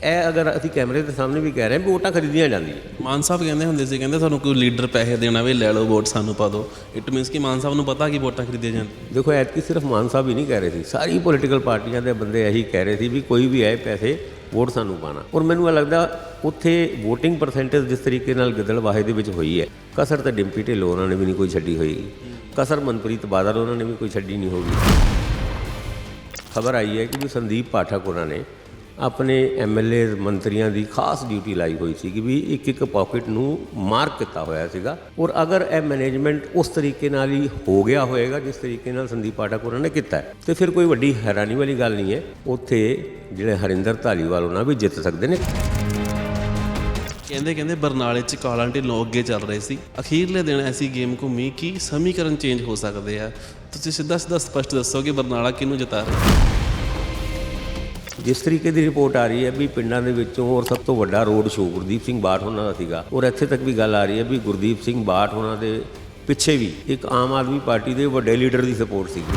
ਇਹ ਅਗਰ ਅਸੀਂ ਕੈਮਰੇ ਦੇ ਸਾਹਮਣੇ ਵੀ ਕਹਿ ਰਹੇ ਹਾਂ ਵੀ ਵੋਟਾਂ ਖਰੀਦੀਆਂ ਜਾਂਦੀਆਂ। ਮਾਨ ਸਾਹਿਬ ਕਹਿੰਦੇ ਹੁੰਦੇ ਸੀ ਕਹਿੰਦੇ ਤੁਹਾਨੂੰ ਕੋਈ ਲੀਡਰ ਪੈਸੇ ਦੇਣਾ ਵੇ ਲੈ ਲਓ ਵੋਟ ਸਾਨੂੰ ਪਾ ਦਿਓ। ਇਟ ਮੀਨਸ ਕਿ ਮਾਨ ਸਾਹਿਬ ਨੂੰ ਪਤਾ ਕਿ ਵੋਟਾਂ ਖਰੀਦੀਆਂ ਜਾਂਦੀਆਂ ਦੇਖੋ ਐਤਕੀ ਸਿਰਫ ਮਾਨ ਸਾਹਿਬ ਹੀ ਨਹੀਂ ਕਹਿ ਰਹੇ ਸੀ। ਸਾਰੀ ਪੋਲੀਟੀਕਲ ਪਾਰਟੀਆਂ ਦੇ ਬੰਦੇ ਇਹੀ ਕਹਿ ਰਹੇ ਸੀ ਵੀ ਕੋਈ ਵੀ ਆਏ ਪੈਸੇ ਵੋਟ ਸਾਨੂੰ ਪਾਣਾ ਔਰ ਮੈਨੂੰ ਇਹ ਲੱਗਦਾ ਉੱਥੇ VOTING ਪਰਸੈਂਟੇਜ ਜਿਸ ਤਰੀਕੇ ਨਾਲ ਗਿੱਦੜਵਾਹੇ ਦੇ ਵਿੱਚ ਹੋਈ ਹੈ ਕਸਰ ਤਾਂ ਡਿੰਪੀ ਢਿੱਲੋਂ ਉਹਨਾਂ ਨੇ ਵੀ ਨਹੀਂ ਕੋਈ ਛੱਡੀ ਹੋਈ। ਕਸਰ ਮਨਪ੍ਰੀਤ ਬਾਦਲ ਉਹਨਾਂ ਨੇ ਵੀ ਕੋਈ ਛੱਡੀ ਨਹੀਂ ਹੋਗੀ ਖਬਰ ਆਈ ਹੈ ਕਿ ਵੀ ਸੰਦੀਪ ਪਾਠਕ ਉਹਨਾਂ ਨੇ ਆਪਣੇ ਐਮਐਲਏ ਮੰਤਰੀਆਂ ਦੀ ਖਾਸ ਡਿਊਟੀ ਲਾਈ ਹੋਈ ਸੀ ਕਿ ਵੀ ਇੱਕ ਇੱਕ ਪਾਕਟ ਨੂੰ ਮਾਰਕ ਕੀਤਾ ਹੋਇਆ ਸੀਗਾ। ਔਰ ਅਗਰ ਇਹ ਮੈਨੇਜਮੈਂਟ ਉਸ ਤਰੀਕੇ ਨਾਲ ਹੀ ਹੋ ਗਿਆ ਹੋਏਗਾ ਜਿਸ ਤਰੀਕੇ ਨਾਲ ਸੰਦੀਪ ਪਾਠਕ ਉਹਨਾਂ ਨੇ ਕੀਤਾ ਹੈ, ਤੇ ਫਿਰ ਕੋਈ ਵੱਡੀ ਹੈਰਾਨੀ ਵਾਲੀ ਗੱਲ ਨਹੀਂ ਹੈ ਉੱਥੇ ਜਿਹੜੇ ਹਰਿੰਦਰ ਧਾਲੀਵਾਲ ਉਹਨਾਂ ਵੀ ਜਿੱਤ ਸਕਦੇ ਨੇ। ਕਹਿੰਦੇ ਕਹਿੰਦੇ ਬਰਨਾਲੇ 'ਚ ਕਾਲਾਂ ਢਿੱਲੋਂ ਅੱਗੇ ਚੱਲ ਰਹੇ ਸੀ। ਅਖੀਰਲੇ ਦਿਨ ਐਸੀ ਗੇਮ ਘੁੰਮੀ ਕਿ ਸਮੀਕਰਨ ਚੇਂਜ ਹੋ ਸਕਦੇ ਆ। ਤੁਸੀਂ ਸਿੱਧਾ ਸਿੱਧਾ ਸਪਸ਼ਟ ਦੱਸੋ ਕਿ ਬਰਨਾਲਾ ਕਿਹਨੂੰ ਜਿਤਾ ਰਿਹਾ? ਜਿਸ ਤਰੀਕੇ ਦੀ ਰਿਪੋਰਟ ਆ ਰਹੀ ਹੈ ਵੀ ਪਿੰਡਾਂ ਦੇ ਵਿੱਚੋਂ ਔਰ ਸਭ ਤੋਂ ਵੱਡਾ ਰੋਡ ਸ਼ੋਅ ਗੁਰਦੀਪ ਸਿੰਘ ਬਾਠ ਉਹਨਾਂ ਦਾ ਸੀਗਾ, ਔਰ ਇੱਥੇ ਤੱਕ ਵੀ ਗੱਲ ਆ ਰਹੀ ਹੈ ਵੀ ਗੁਰਦੀਪ ਸਿੰਘ ਬਾਠ ਉਹਨਾਂ ਦੇ ਪਿੱਛੇ ਵੀ ਇੱਕ ਆਮ ਆਦਮੀ ਪਾਰਟੀ ਦੇ ਵੱਡੇ ਲੀਡਰ ਦੀ ਸਪੋਰਟ ਸੀਗੀ।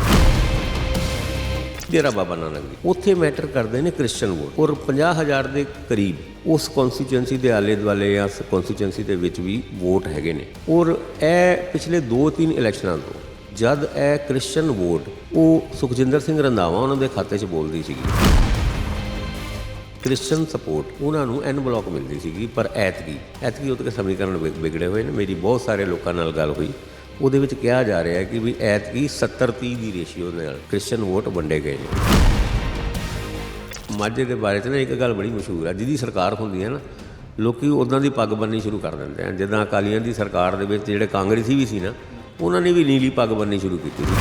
ਡੇਰਾ ਬਾਬਾ ਨਾਨਕ ਦੀ। ਉੱਥੇ ਮੈਟਰ ਕਰਦੇ ਨੇ ਕ੍ਰਿਸਚੀਅਨ ਵੋਟ, ਔਰ 50000 ਦੇ ਕਰੀਬ ਉਸ ਕਨਸਟੀਚੁਐਂਸੀ ਦੇ ਆਲੇ ਦੁਆਲੇ ਜਾਂ ਕਨਸਟੀਚੁਐਂਸੀ ਦੇ ਵਿੱਚ ਵੀ ਵੋਟ ਹੈਗੇ ਨੇ। ਔਰ ਇਹ ਪਿਛਲੇ 2-3 ਇਲੈਕਸ਼ਨਾਂ ਤੋਂ ਜਦ ਇਹ ਕ੍ਰਿਸਚੀਅਨ ਵੋਟ, ਉਹ ਸੁਖਜਿੰਦਰ ਸਿੰਘ ਰੰਧਾਵਾ ਉਹਨਾਂ ਦੇ ਖਾਤੇ 'ਚ ਬੋਲਦੀ ਸੀਗੀ। ਕ੍ਰਿਸਚੀਅਨ ਸਪੋਰਟ, ਉਹਨਾਂ ਨੂੰ ਐਨ ਬਲਾਕ ਮਿਲਦੀ ਸੀਗੀ, ਪਰ ਐਤਕੀ ਐਤਕੀ ਉਹਦੇ ਸਮੀਕਰਨ ਵਿਗ- ਵਿਗੜੇ ਹੋਏ ਨੇ, ਮੇਰੀ ਬਹੁਤ ਸਾਰੇ ਲੋਕਾਂ ਨਾਲ ਗੱਲ ਹੋਈ। ਉਹਦੇ ਵਿੱਚ ਕਿਹਾ ਜਾ ਰਿਹਾ ਹੈ ਕਿ ਵੀ ਐਤਕੀ 70 30 ਦੀ ਰੇਸ਼ੀਓ ਨਾਲ ਕ੍ਰਿਸਚੀਅਨ ਵੋਟ ਵੰਡੇ ਗਏ ਨੇ। ਮਾਝੇ ਦੇ ਬਾਰੇ 'ਚ ਨਾ ਇੱਕ ਗੱਲ ਬੜੀ ਮਸ਼ਹੂਰ ਹੈ ਜਿਹਦੀ ਸਰਕਾਰ ਹੁੰਦੀ ਹੈ ਨਾ, ਲੋਕੀ ਉਦਾਂ ਦੀ ਪੱਗ ਬੰਨਣੀ ਸ਼ੁਰੂ ਕਰ ਦਿੰਦੇ ਆ ਜਿੱਦਾਂ ਅਕਾਲੀਆਂ ਦੀ ਸਰਕਾਰ ਦੇ ਵਿੱਚ ਜਿਹੜੇ ਕਾਂਗਰਸੀ ਵੀ ਸੀ ਨਾ, ਉਹਨਾਂ ਨੇ ਵੀ ਨੀਲੀ ਪੱਗ ਬੰਨਣੀ ਸ਼ੁਰੂ ਕੀਤੀ ਸੀ।